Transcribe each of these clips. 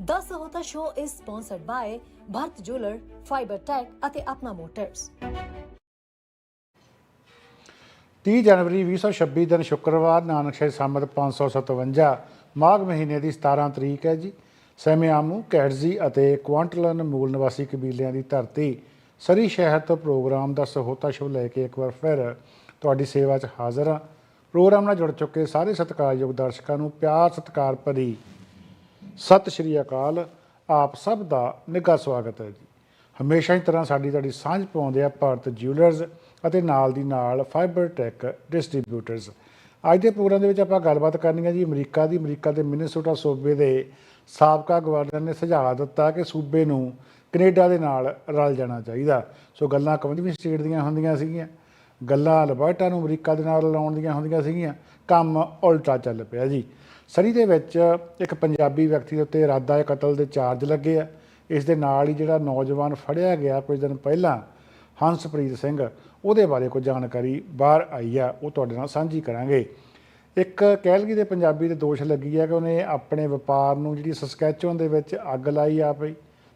10 ਹੋਤਾ ਸ਼ੋ ਇਸ sponsored by Bharat jeweller fibre tech ਅਤੇ ਆਪਣਾ ਮੋਟਰਸ 30 ਜਨਵਰੀ 2026 ਦਿਨ ਸ਼ੁੱਕਰਵਾਰ, ਨਾਨਕ ਸੰਮਤ 557 ਮਾਘ ਮਹੀਨੇ ਦੀ 17 ਤਰੀਕ ਹੈ ਜੀ। ਸੈਮਿਆਮੂ ਕੈਟਜ਼ੀ ਅਤੇ ਕੁਆਂਟਲਨ ਮੂਲ ਨਿਵਾਸੀ ਕਬੀਲਿਆਂ ਦੀ ਧਰਤੀ ਸਰੀ ਸ਼ਹਿਰ ਤੋਂ ਪ੍ਰੋਗਰਾਮ ਦਾ ਸਹੋਤਾ ਸ਼ੋ ਲੈ ਕੇ ਇੱਕ ਵਾਰ ਫਿਰ ਤੁਹਾਡੀ ਸੇਵਾ 'ਚ ਹਾਜ਼ਰ ਹਾਂ। ਪ੍ਰੋਗਰਾਮ ਨਾਲ ਜੁੜ ਚੁੱਕੇ ਸਾਰੇ ਸਤਿਕਾਰਯੋਗ ਦਰਸ਼ਕਾਂ ਨੂੰ ਪਿਆਰ ਸਤਿਕਾਰ ਭਰੀ ਸਤਿ ਸ਼੍ਰੀ ਅਕਾਲ। ਆਪ ਸਭ ਦਾ ਨਿੱਘਾ ਸਵਾਗਤ ਹੈ ਜੀ। ਹਮੇਸ਼ਾ ਹੀ ਤਰ੍ਹਾਂ ਸਾਡੀ ਤੁਹਾਡੀ ਸਾਂਝ ਪਾਉਂਦੇ ਆ ਭਾਰਤ ਜਿਊਲਰਸ ਅਤੇ ਨਾਲ ਦੀ ਨਾਲ ਫਾਈਬਰ ਟੈਕ ਡਿਸਟ੍ਰੀਬਿਊਟਰਸ ਅੱਜ ਦੇ ਪ੍ਰੋਗਰਾਮ ਦੇ ਵਿੱਚ ਆਪਾਂ ਗੱਲਬਾਤ ਕਰਨੀ ਹੈ ਜੀ ਅਮਰੀਕਾ ਦੀ। ਅਮਰੀਕਾ ਦੇ ਮਿਨੀਸੋਟਾ ਸੂਬੇ ਦੇ ਸਾਬਕਾ ਗਵਰਨਰ ਨੇ ਸੁਝਾਅ ਦਿੱਤਾ ਕਿ ਸੂਬੇ ਨੂੰ ਕੈਨੇਡਾ ਦੇ ਨਾਲ ਰਲ ਜਾਣਾ ਚਾਹੀਦਾ। ਸੋ ਗੱਲਾਂ 51ਵੀਂ ਸਟੇਟ ਦੀਆਂ ਹੁੰਦੀਆਂ ਸੀਗੀਆਂ। ਗੱਲਾਂ ਅਲਬਰਟਾ ਨੂੰ ਅਮਰੀਕਾ ਦੇ ਨਾਲ ਲਾਉਣ ਦੀਆਂ ਹੁੰਦੀਆਂ ਸੀਗੀਆਂ। ਕੰਮ ਉਲਟਾ ਚੱਲ ਪਿਆ ਜੀ। ਸਰੀ ਦੇ ਵਿੱਚ ਇੱਕ ਪੰਜਾਬੀ ਵਿਅਕਤੀ ਦੇ ਉੱਤੇ ਇਰਾਦਾ ਕਤਲ ਦੇ ਚਾਰਜ ਲੱਗੇ ਆ। ਇਸ ਦੇ ਨਾਲ ਹੀ ਜਿਹੜਾ ਨੌਜਵਾਨ ਫੜਿਆ ਗਿਆ ਕੁਝ ਦਿਨ ਪਹਿਲਾਂ, ਹੰਸਪ੍ਰੀਤ ਸਿੰਘ, ਉਹਦੇ ਬਾਰੇ ਕੁਝ ਜਾਣਕਾਰੀ ਬਾਹਰ ਆਈ ਆ, ਉਹ ਤੁਹਾਡੇ ਨਾਲ ਸਾਂਝੀ ਕਰਾਂਗੇ। ਇੱਕ ਕਹਿਲਗੀ ਦੇ ਪੰਜਾਬੀ ਦੇ ਦੋਸ਼ ਲੱਗੀ ਆ ਕਿ ਉਹਨੇ ਆਪਣੇ ਵਪਾਰ ਨੂੰ ਜਿਹੜੀ ਸਸਕੈਚੁਅਨ ਦੇ ਵਿੱਚ ਅੱਗ ਲਾਈ ਆ ਪਈ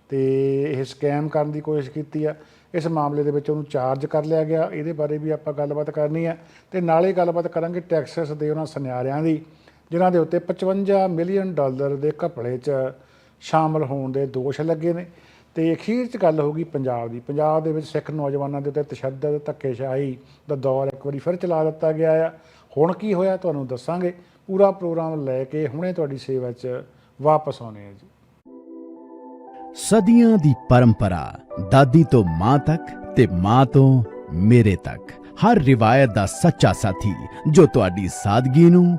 ਤੇ ਇਹ ਸਕੈਮ ਕਰਨ ਦੀ ਕੋਸ਼ਿਸ਼ ਕੀਤੀ ਆ। ਇਸ ਮਾਮਲੇ ਦੇ ਵਿੱਚ ਉਹਨੂੰ ਚਾਰਜ ਕਰ ਲਿਆ ਗਿਆ। ਇਹਦੇ ਬਾਰੇ ਵੀ ਆਪਾਂ ਗੱਲਬਾਤ ਕਰਨੀ ਆ। ਤੇ ਨਾਲੇ ਗੱਲਬਾਤ ਕਰਾਂਗੇ ਟੈਕਸਸ ਦੇ ਉਹਨਾਂ ਸੁਨਿਆਰਿਆਂ ਦੀ। ਜਿਨ੍ਹਾਂ ਦੇ ਉੱਤੇ 55 ਮਿਲੀਅਨ ਡਾਲਰ ਦੇ ਘਪਲੇ 'ਚ ਸ਼ਾਮਲ ਹੋਣ ਦੇ ਦੋਸ਼ ਲੱਗੇ ਨੇ। ਤੇ ਅਖੀਰ 'ਚ ਗੱਲ ਹੋ ਗਈ ਪੰਜਾਬ ਦੀ। ਪੰਜਾਬ ਦੇ ਵਿੱਚ ਸਿੱਖ ਨੌਜਵਾਨਾਂ ਦੇ ਉੱਤੇ ਤਸ਼ੱਦਦ, ਧੱਕੇਸ਼ਾਹੀ ਦਾ ਦੌਰ ਇੱਕ ਵਾਰੀ ਫਿਰ ਚਲਾ ਦਿੱਤਾ ਗਿਆ ਆ। ਹੁਣ ਕੀ ਹੋਇਆ ਤੁਹਾਨੂੰ ਦੱਸਾਂਗੇ। ਪੂਰਾ ਪ੍ਰੋਗਰਾਮ ਲੈ ਕੇ ਹੁਣੇ ਤੁਹਾਡੀ ਸੇਵਾ 'ਚ ਵਾਪਸ ਆਉਣੇ ਆ ਜੀ। ਸਦੀਆਂ ਦੀ ਪਰੰਪਰਾ, ਦਾਦੀ ਤੋਂ ਮਾਂ ਤੱਕ ਤੇ ਮਾਂ ਤੋਂ ਮੇਰੇ ਤੱਕ। ਹਰ ਰਿਵਾਇਤ ਦਾ ਸੱਚਾ ਸਾਥੀ ਜੋ ਤੁਹਾਡੀ ਸਾਦਗੀ ਨੂੰ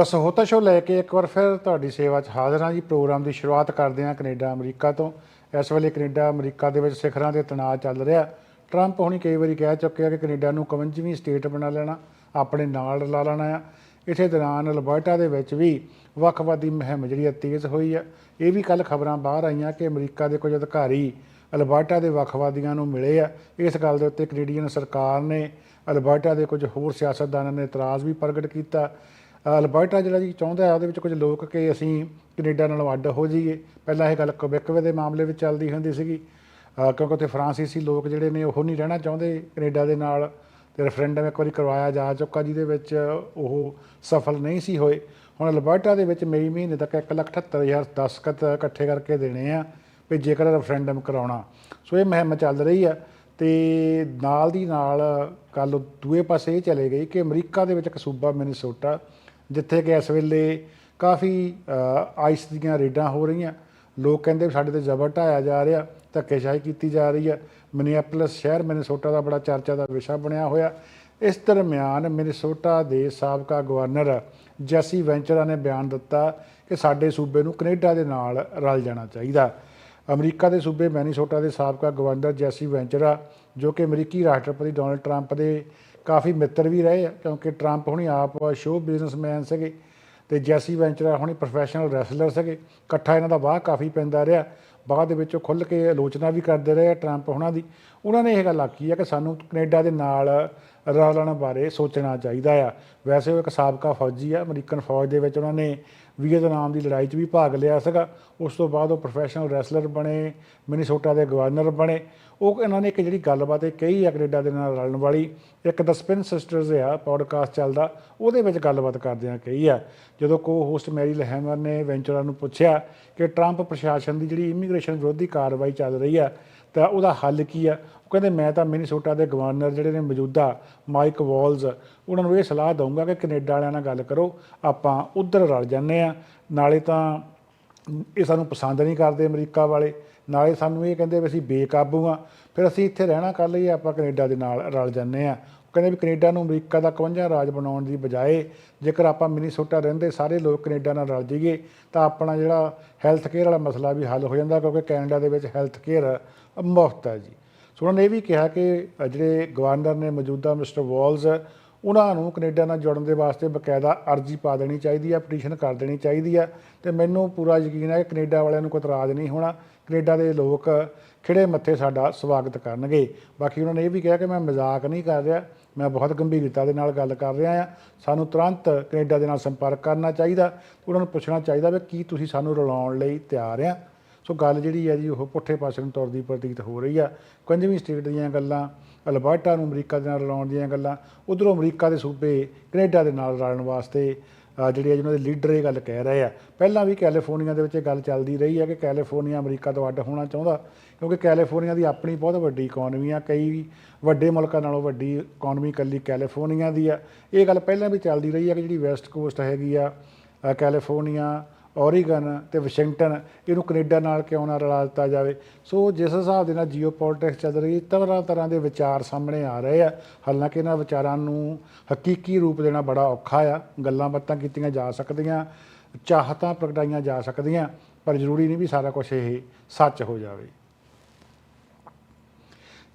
ਦਸ, ਹੋਤਾ ਸ਼ੋ ਲੈ ਕੇ ਇੱਕ ਵਾਰ ਫਿਰ ਤੁਹਾਡੀ ਸੇਵਾ 'ਚ ਹਾਜ਼ਰ ਹਾਂ ਜੀ। ਪ੍ਰੋਗਰਾਮ ਦੀ ਸ਼ੁਰੂਆਤ ਕਰਦੇ ਹਾਂ ਕੈਨੇਡਾ, ਅਮਰੀਕਾ ਤੋਂ। ਇਸ ਵੇਲੇ ਕੈਨੇਡਾ, ਅਮਰੀਕਾ ਦੇ ਵਿੱਚ ਸਿਖਰਾਂ 'ਤੇ ਤਣਾਅ ਚੱਲ ਰਿਹਾ। ਟਰੰਪ ਹੁਣੀ ਕਈ ਵਾਰੀ ਕਹਿ ਚੁੱਕੇ ਆ ਕਿ ਕੈਨੇਡਾ ਨੂੰ 51ਵੀਂ ਸਟੇਟ ਬਣਾ ਲੈਣਾ, ਆਪਣੇ ਨਾਲ ਰਲਾ ਲੈਣਾ ਆ। ਇਸੇ ਦੌਰਾਨ ਅਲਬਰਟਾ ਦੇ ਵਿੱਚ ਵੀ ਵੱਖਵਾਦੀ ਮੁਹਿੰਮ ਜਿਹੜੀ ਆ ਤੇਜ਼ ਹੋਈ ਆ। ਇਹ ਵੀ ਕੱਲ ਖਬਰਾਂ ਬਾਹਰ ਆਈਆਂ ਕਿ ਅਮਰੀਕਾ ਦੇ ਕੁਝ ਅਧਿਕਾਰੀ ਅਲਬਰਟਾ ਦੇ ਵੱਖਵਾਦੀਆਂ ਨੂੰ ਮਿਲੇ ਆ। ਇਸ ਗੱਲ ਦੇ ਉੱਤੇ ਕੈਨੇਡੀਅਨ ਸਰਕਾਰ ਨੇ ਅਲਬਰਟਾ ਦੇ ਕੁਝ ਹੋਰ ਸਿਆਸਤਦਾਨਾਂ ਨੇ ਇਤਰਾਜ਼ ਵੀ ਪ੍ਰਗਟ ਕੀਤਾ। ਅਲਬਰਟਾ ਜਿਹੜਾ ਜੀ ਚਾਹੁੰਦਾ ਹੈ ਉਹਦੇ ਵਿੱਚ ਕੁਝ ਲੋਕ ਕਿ ਅਸੀਂ ਕੈਨੇਡਾ ਨਾਲੋਂ ਅੱਡ ਹੋ ਜਾਈਏ। ਪਹਿਲਾਂ ਇਹ ਗੱਲ ਕੁਬੈਕ ਦੇ ਮਾਮਲੇ ਵਿੱਚ ਚੱਲਦੀ ਹੁੰਦੀ ਸੀਗੀ। ਕਿਉਂਕਿ ਉੱਥੇ ਫਰਾਂਸੀਸੀ ਲੋਕ ਜਿਹੜੇ ਨੇ ਉਹ ਨਹੀਂ ਰਹਿਣਾ ਚਾਹੁੰਦੇ ਕੈਨੇਡਾ ਦੇ ਨਾਲ। ਤੇ ਰੈਫਰੈਂਡਮ ਇੱਕ ਵਾਰੀ ਕਰਵਾਇਆ ਜਾ ਚੁੱਕਾ ਜਿਹਦੇ ਵਿੱਚ ਉਹ ਸਫਲ ਨਹੀਂ ਸੀ ਹੋਏ। ਹੁਣ ਅਲਬਰਟਾ ਦੇ ਵਿੱਚ ਮਈ ਮਹੀਨੇ ਤੱਕ 178000 ਦਸਖਤ ਇਕੱਠੇ ਕਰਕੇ ਦੇਣੇ ਆ ਵੀ ਜੇਕਰ ਰੈਫਰੈਂਡਮ ਕਰਾਉਣਾ। ਸੋ ਇਹ ਮੁਹਿੰਮ ਚੱਲ ਰਹੀ ਆ ਤੇ ਨਾਲ ਦੀ ਨਾਲ ਕੱਲ ਦੂਏ ਪਾਸੇ ਇਹ ਚਲੇ ਗਈ ਕਿ ਅਮਰੀਕਾ ਦੇ ਵਿੱਚ ਇੱਕ ਸੂਬਾ ਮਿਨੀਸੋਟਾ ਜਿੱਥੇ ਕਿ ਇਸ ਵੇਲੇ ਕਾਫੀ ਆਈਸ ਦੀਆਂ ਰੇਡਾਂ ਹੋ ਰਹੀਆਂ। ਲੋਕ ਕਹਿੰਦੇ ਵੀ ਸਾਡੇ ਤੇ ਜ਼ਬਰ ਢਾਇਆ ਜਾ ਰਿਹਾ, ਧੱਕੇਸ਼ਾਹੀ ਕੀਤੀ ਜਾ ਰਹੀ ਹੈ। ਮਿਨੀਐਪਲਸ ਸ਼ਹਿਰ ਮਿਨੀਸੋਟਾ ਦਾ ਬੜਾ ਚਰਚਾ ਦਾ ਵਿਸ਼ਾ ਬਣਿਆ ਹੋਇਆ। ਇਸ ਦਰਮਿਆਨ ਮਿਨੀਸੋਟਾ ਦੇ ਸਾਬਕਾ ਗਵਰਨਰ ਜੈਸੀ ਵੈਂਚਰਾ ਨੇ ਬਿਆਨ ਦਿੱਤਾ ਕਿ ਸਾਡੇ ਸੂਬੇ ਨੂੰ ਕੈਨੇਡਾ ਦੇ ਨਾਲ ਰਲ ਜਾਣਾ ਚਾਹੀਦਾ। ਅਮਰੀਕਾ ਦੇ ਸੂਬੇ ਮੈਨੀਸੋਟਾ ਦੇ ਸਾਬਕਾ ਗਵਰਨਰ ਜੈਸੀ ਵੈਂਚਰਾ, ਜੋ ਕਿ ਅਮਰੀਕੀ ਰਾਸ਼ਟਰਪਤੀ ਡੋਨਲਡ ਟਰੰਪ ਦੇ ਕਾਫੀ ਮਿੱਤਰ ਵੀ ਰਹੇ ਆ, ਕਿਉਂਕਿ ਟਰੰਪ ਹੁਣੀ ਆਪ ਸ਼ੋਅ ਬਿਜ਼ਨਸਮੈਨ ਸੀਗੇ ਤੇ ਜੈਸੀ ਵੈਂਚਰਾ ਹੁਣੀ ਪ੍ਰੋਫੈਸ਼ਨਲ ਰੈਸਲਰ ਸੀਗੇ, ਇਕੱਠਾ ਇਹਨਾਂ ਦਾ ਵਾਹ ਕਾਫੀ ਪੈਂਦਾ ਰਿਹਾ। ਬਾਅਦ ਦੇ ਵਿੱਚ ਉਹ ਖੁੱਲ੍ਹ ਕੇ ਆਲੋਚਨਾ ਵੀ ਕਰਦੇ ਰਹੇ ਆ ਟਰੰਪ ਉਹਨਾਂ ਦੀ। ਉਹਨਾਂ ਨੇ ਇਹ ਗੱਲ ਆਖੀ ਹੈ ਕਿ ਸਾਨੂੰ ਕੈਨੇਡਾ ਦੇ ਨਾਲ ਰਲਣ ਬਾਰੇ ਸੋਚਣਾ ਚਾਹੀਦਾ ਆ। ਵੈਸੇ ਉਹ ਇੱਕ ਸਾਬਕਾ ਫੌਜੀ ਆ, ਅਮਰੀਕਨ ਫੌਜ ਦੇ ਵਿੱਚ ਉਹਨਾਂ ਨੇ ਵੀਅਤਨਾਮ ਦੀ ਲੜਾਈ 'ਚ ਵੀ ਭਾਗ ਲਿਆ ਸੀਗਾ। ਉਸ ਤੋਂ ਬਾਅਦ ਉਹ ਪ੍ਰੋਫੈਸ਼ਨਲ ਰੈਸਲਰ ਬਣੇ ਮਿਨੀਸੋਟਾ ਦੇ ਗਵਰਨਰ ਬਣੇ। ਉਹ ਇਹਨਾਂ ਨੇ ਇੱਕ ਜਿਹੜੀ ਗੱਲਬਾਤ ਇਹ ਕਹੀ ਆ ਕੈਨੇਡਾ ਦੇ ਨਾਲ ਰਲਣ ਵਾਲੀ, ਇੱਕ ਦ ਸਪਿਨ ਸਿਸਟਰਸ ਆ ਪੋਡਕਾਸਟ ਚੱਲਦਾ, ਉਹਦੇ ਵਿੱਚ ਗੱਲਬਾਤ ਕਰਦਿਆਂ ਕਹੀ ਆ। ਜਦੋਂ ਕੋ ਹੋਸਟ ਮੈਰੀ ਲਹਿਮਰ ਨੇ ਵੈਂਚਰਾਂ ਨੂੰ ਪੁੱਛਿਆ ਕਿ ਟਰੰਪ ਪ੍ਰਸ਼ਾਸਨ ਦੀ ਜਿਹੜੀ ਇਮੀਗ੍ਰੇਸ਼ਨ ਵਿਰੋਧੀ ਕਾਰਵਾਈ ਚੱਲ ਰਹੀ ਆ ਤਾਂ ਉਹਦਾ ਹੱਲ ਕੀ ਆ? ਉਹ ਕਹਿੰਦੇ, ਮੈਂ ਤਾਂ ਮਿਨੀਸੋਟਾ ਦੇ ਗਵਰਨਰ ਜਿਹੜੇ ਨੇ ਮੌਜੂਦਾ ਮਾਈਕ ਵਾਲਜ਼, ਉਹਨਾਂ ਨੂੰ ਇਹ ਸਲਾਹ ਦਊਂਗਾ ਕਿ ਕੈਨੇਡਾ ਵਾਲਿਆਂ ਨਾਲ ਗੱਲ ਕਰੋ, ਆਪਾਂ ਉਧਰ ਰਲ ਜਾਂਦੇ ਆ ਨਾਲੇ ਤਾਂ ਇਹ ਸਾਨੂੰ ਪਸੰਦ ਨਹੀਂ ਕਰਦੇ ਅਮਰੀਕਾ ਵਾਲੇ। ਨਾਲੇ ਸਾਨੂੰ ਇਹ ਕਹਿੰਦੇ ਵੀ ਅਸੀਂ ਬੇਕਾਬੂ ਆ ਫਿਰ ਅਸੀਂ ਇੱਥੇ ਰਹਿਣਾ ਕਰ ਲਈਏ ਆਪਾਂ ਕੈਨੇਡਾ ਦੇ ਨਾਲ ਰਲ ਜਾਂਦੇ ਆ ਕਹਿੰਦੇ ਵੀ ਕੈਨੇਡਾ ਨੂੰ ਅਮਰੀਕਾ ਦਾ 51 ਰਾਜ ਬਣਾਉਣ ਦੀ ਬਜਾਏ ਜੇਕਰ ਆਪਾਂ ਮਿਨੀਸੋਟਾ ਰਹਿੰਦੇ, ਸਾਰੇ ਲੋਕ ਕੈਨੇਡਾ ਨਾਲ ਰਲ ਜਾਈਏ, ਤਾਂ ਆਪਣਾ ਜਿਹੜਾ ਹੈਲਥ ਕੇਅਰ ਵਾਲਾ ਮਸਲਾ ਵੀ ਹੱਲ ਹੋ ਜਾਂਦਾ ਕਿਉਂਕਿ ਕੈਨੇਡਾ ਦੇ ਵਿੱਚ ਹੈਲਥ ਕੇਅਰ ਮੁਫਤ ਹੈ ਜੀ। ਸੋ ਉਹਨਾਂ ਨੇ ਇਹ ਵੀ ਕਿਹਾ ਕਿ ਜਿਹੜੇ ਗਵਰਨਰ ਨੇ ਮੌਜੂਦਾ ਮਿਸਟਰ ਵਾਲਜ਼ ਉਹਨਾਂ ਨੂੰ ਕੈਨੇਡਾ ਨਾਲ ਜੁੜਨ ਦੇ ਵਾਸਤੇ ਬਕਾਇਦਾ ਅਰਜ਼ੀ ਪਾ ਦੇਣੀ ਚਾਹੀਦੀ ਹੈ ਪਟੀਸ਼ਨ ਕਰ ਦੇਣੀ ਚਾਹੀਦੀ ਹੈ ਤੇ ਮੈਨੂੰ ਪੂਰਾ ਯਕੀਨ ਹੈ ਕਿ ਕੈਨੇਡਾ ਵਾਲਿਆਂ ਨੂੰ ਕੋਈ ਇਤਰਾਜ਼ ਨਹੀਂ ਹੋਣਾ। ਕੈਨੇਡਾ ਦੇ ਲੋਕ ਖਿੜੇ ਮੱਥੇ ਸਾਡਾ ਸਵਾਗਤ ਕਰਨਗੇ। ਬਾਕੀ ਉਹਨਾਂ ਨੇ ਇਹ ਵੀ ਕਿਹਾ ਕਿ ਮੈਂ ਮਜ਼ਾਕ ਨਹੀਂ ਕਰ ਰਿਹਾ, ਮੈਂ ਬਹੁਤ ਗੰਭੀਰਤਾ ਦੇ ਨਾਲ ਗੱਲ ਕਰ ਰਿਹਾ ਹਾਂ ਸਾਨੂੰ ਤੁਰੰਤ ਕੈਨੇਡਾ ਦੇ ਨਾਲ ਸੰਪਰਕ ਕਰਨਾ ਚਾਹੀਦਾ। ਉਹਨਾਂ ਨੂੰ ਪੁੱਛਣਾ ਚਾਹੀਦਾ ਵੀ ਕੀ ਤੁਸੀਂ ਸਾਨੂੰ ਰਲਾਉਣ ਲਈ ਤਿਆਰ ਆ। ਸੋ ਗੱਲ ਜਿਹੜੀ ਹੈ ਜੀ ਉਹ ਪੁੱਠੇ ਪਾਸੇ ਨੂੰ ਤੁਰਦੀ ਪ੍ਰਤੀਤ ਹੋ ਰਹੀ ਆ। ਪੰਜਵੀਂ ਸਟੇਟ ਦੀਆਂ ਗੱਲਾਂ ਅਲਬਰਟਾ ਨੂੰ ਅਮਰੀਕਾ ਦੇ ਨਾਲ ਰਲਾਉਣ ਦੀਆਂ ਗੱਲਾਂ ਉਧਰੋਂ ਅਮਰੀਕਾ ਦੇ ਸੂਬੇ ਕੈਨੇਡਾ ਦੇ ਨਾਲ ਰਲਣ ਵਾਸਤੇ ਅ, ਜਿਹੜੇ ਆ ਜਿਹਨਾਂ ਦੇ ਲੀਡਰ ਇਹ ਗੱਲ ਕਹਿ ਰਹੇ ਆ। ਪਹਿਲਾਂ ਵੀ ਕੈਲੀਫੋਰਨੀਆ ਦੇ ਵਿੱਚ ਇਹ ਗੱਲ ਚੱਲਦੀ ਰਹੀ ਹੈ ਕਿ ਕੈਲੀਫੋਰਨੀਆ ਅਮਰੀਕਾ ਤੋਂ ਅੱਡ ਹੋਣਾ ਚਾਹੁੰਦਾ ਕਿਉਂਕਿ ਕੈਲੀਫੋਰਨੀਆ ਦੀ ਆਪਣੀ ਬਹੁਤ ਵੱਡੀ ਇਕਨੋਮੀ ਆ ਕਈ ਵੱਡੇ ਮੁਲਕਾਂ ਨਾਲੋਂ ਵੱਡੀ ਇਕਨੋਮੀ ਇਕੱਲੀ ਕੈਲੀਫੋਰਨੀਆ ਦੀ ਆ। ਇਹ ਗੱਲ ਪਹਿਲਾਂ ਵੀ ਚੱਲਦੀ ਰਹੀ ਹੈ ਕਿ ਜਿਹੜੀ ਵੈਸਟ ਕੋਸਟ ਹੈਗੀ ਆ ਕੈਲੀਫੋਰਨੀਆ ਔਰੀਗਨ ਤੇ ਵਾਸ਼ਿੰਗਟਨ ਇਹਨੂੰ ਕੈਨੇਡਾ ਨਾਲ ਕਿਉਂ ਨਾ ਰਲਾ ਦਿੱਤਾ ਜਾਵੇ? ਸੋ ਜਿਸ ਹਿਸਾਬ ਦੇ ਨਾਲ ਜੀਓਪੋਲਿਟਿਕਸ ਚੱਲ ਰਹੀ ਹੈ, ਤਰ੍ਹਾਂ ਤਰ੍ਹਾਂ ਦੇ ਵਿਚਾਰ ਸਾਹਮਣੇ ਆ ਰਹੇ ਆ। ਹਾਲਾਂਕਿ ਇਹਨਾਂ ਵਿਚਾਰਾਂ ਨੂੰ ਹਕੀਕੀ ਰੂਪ ਦੇਣਾ ਬੜਾ ਔਖਾ ਆ। ਗੱਲਾਂ ਬਾਤਾਂ ਕੀਤੀਆਂ ਜਾ ਸਕਦੀਆਂ, ਚਾਹਤਾਂ ਪ੍ਰਗਟਾਈਆਂ ਜਾ ਸਕਦੀਆਂ, ਪਰ ਜ਼ਰੂਰੀ ਨਹੀਂ ਵੀ ਸਾਰਾ ਕੁਝ ਇਹ ਸੱਚ ਹੋ ਜਾਵੇ।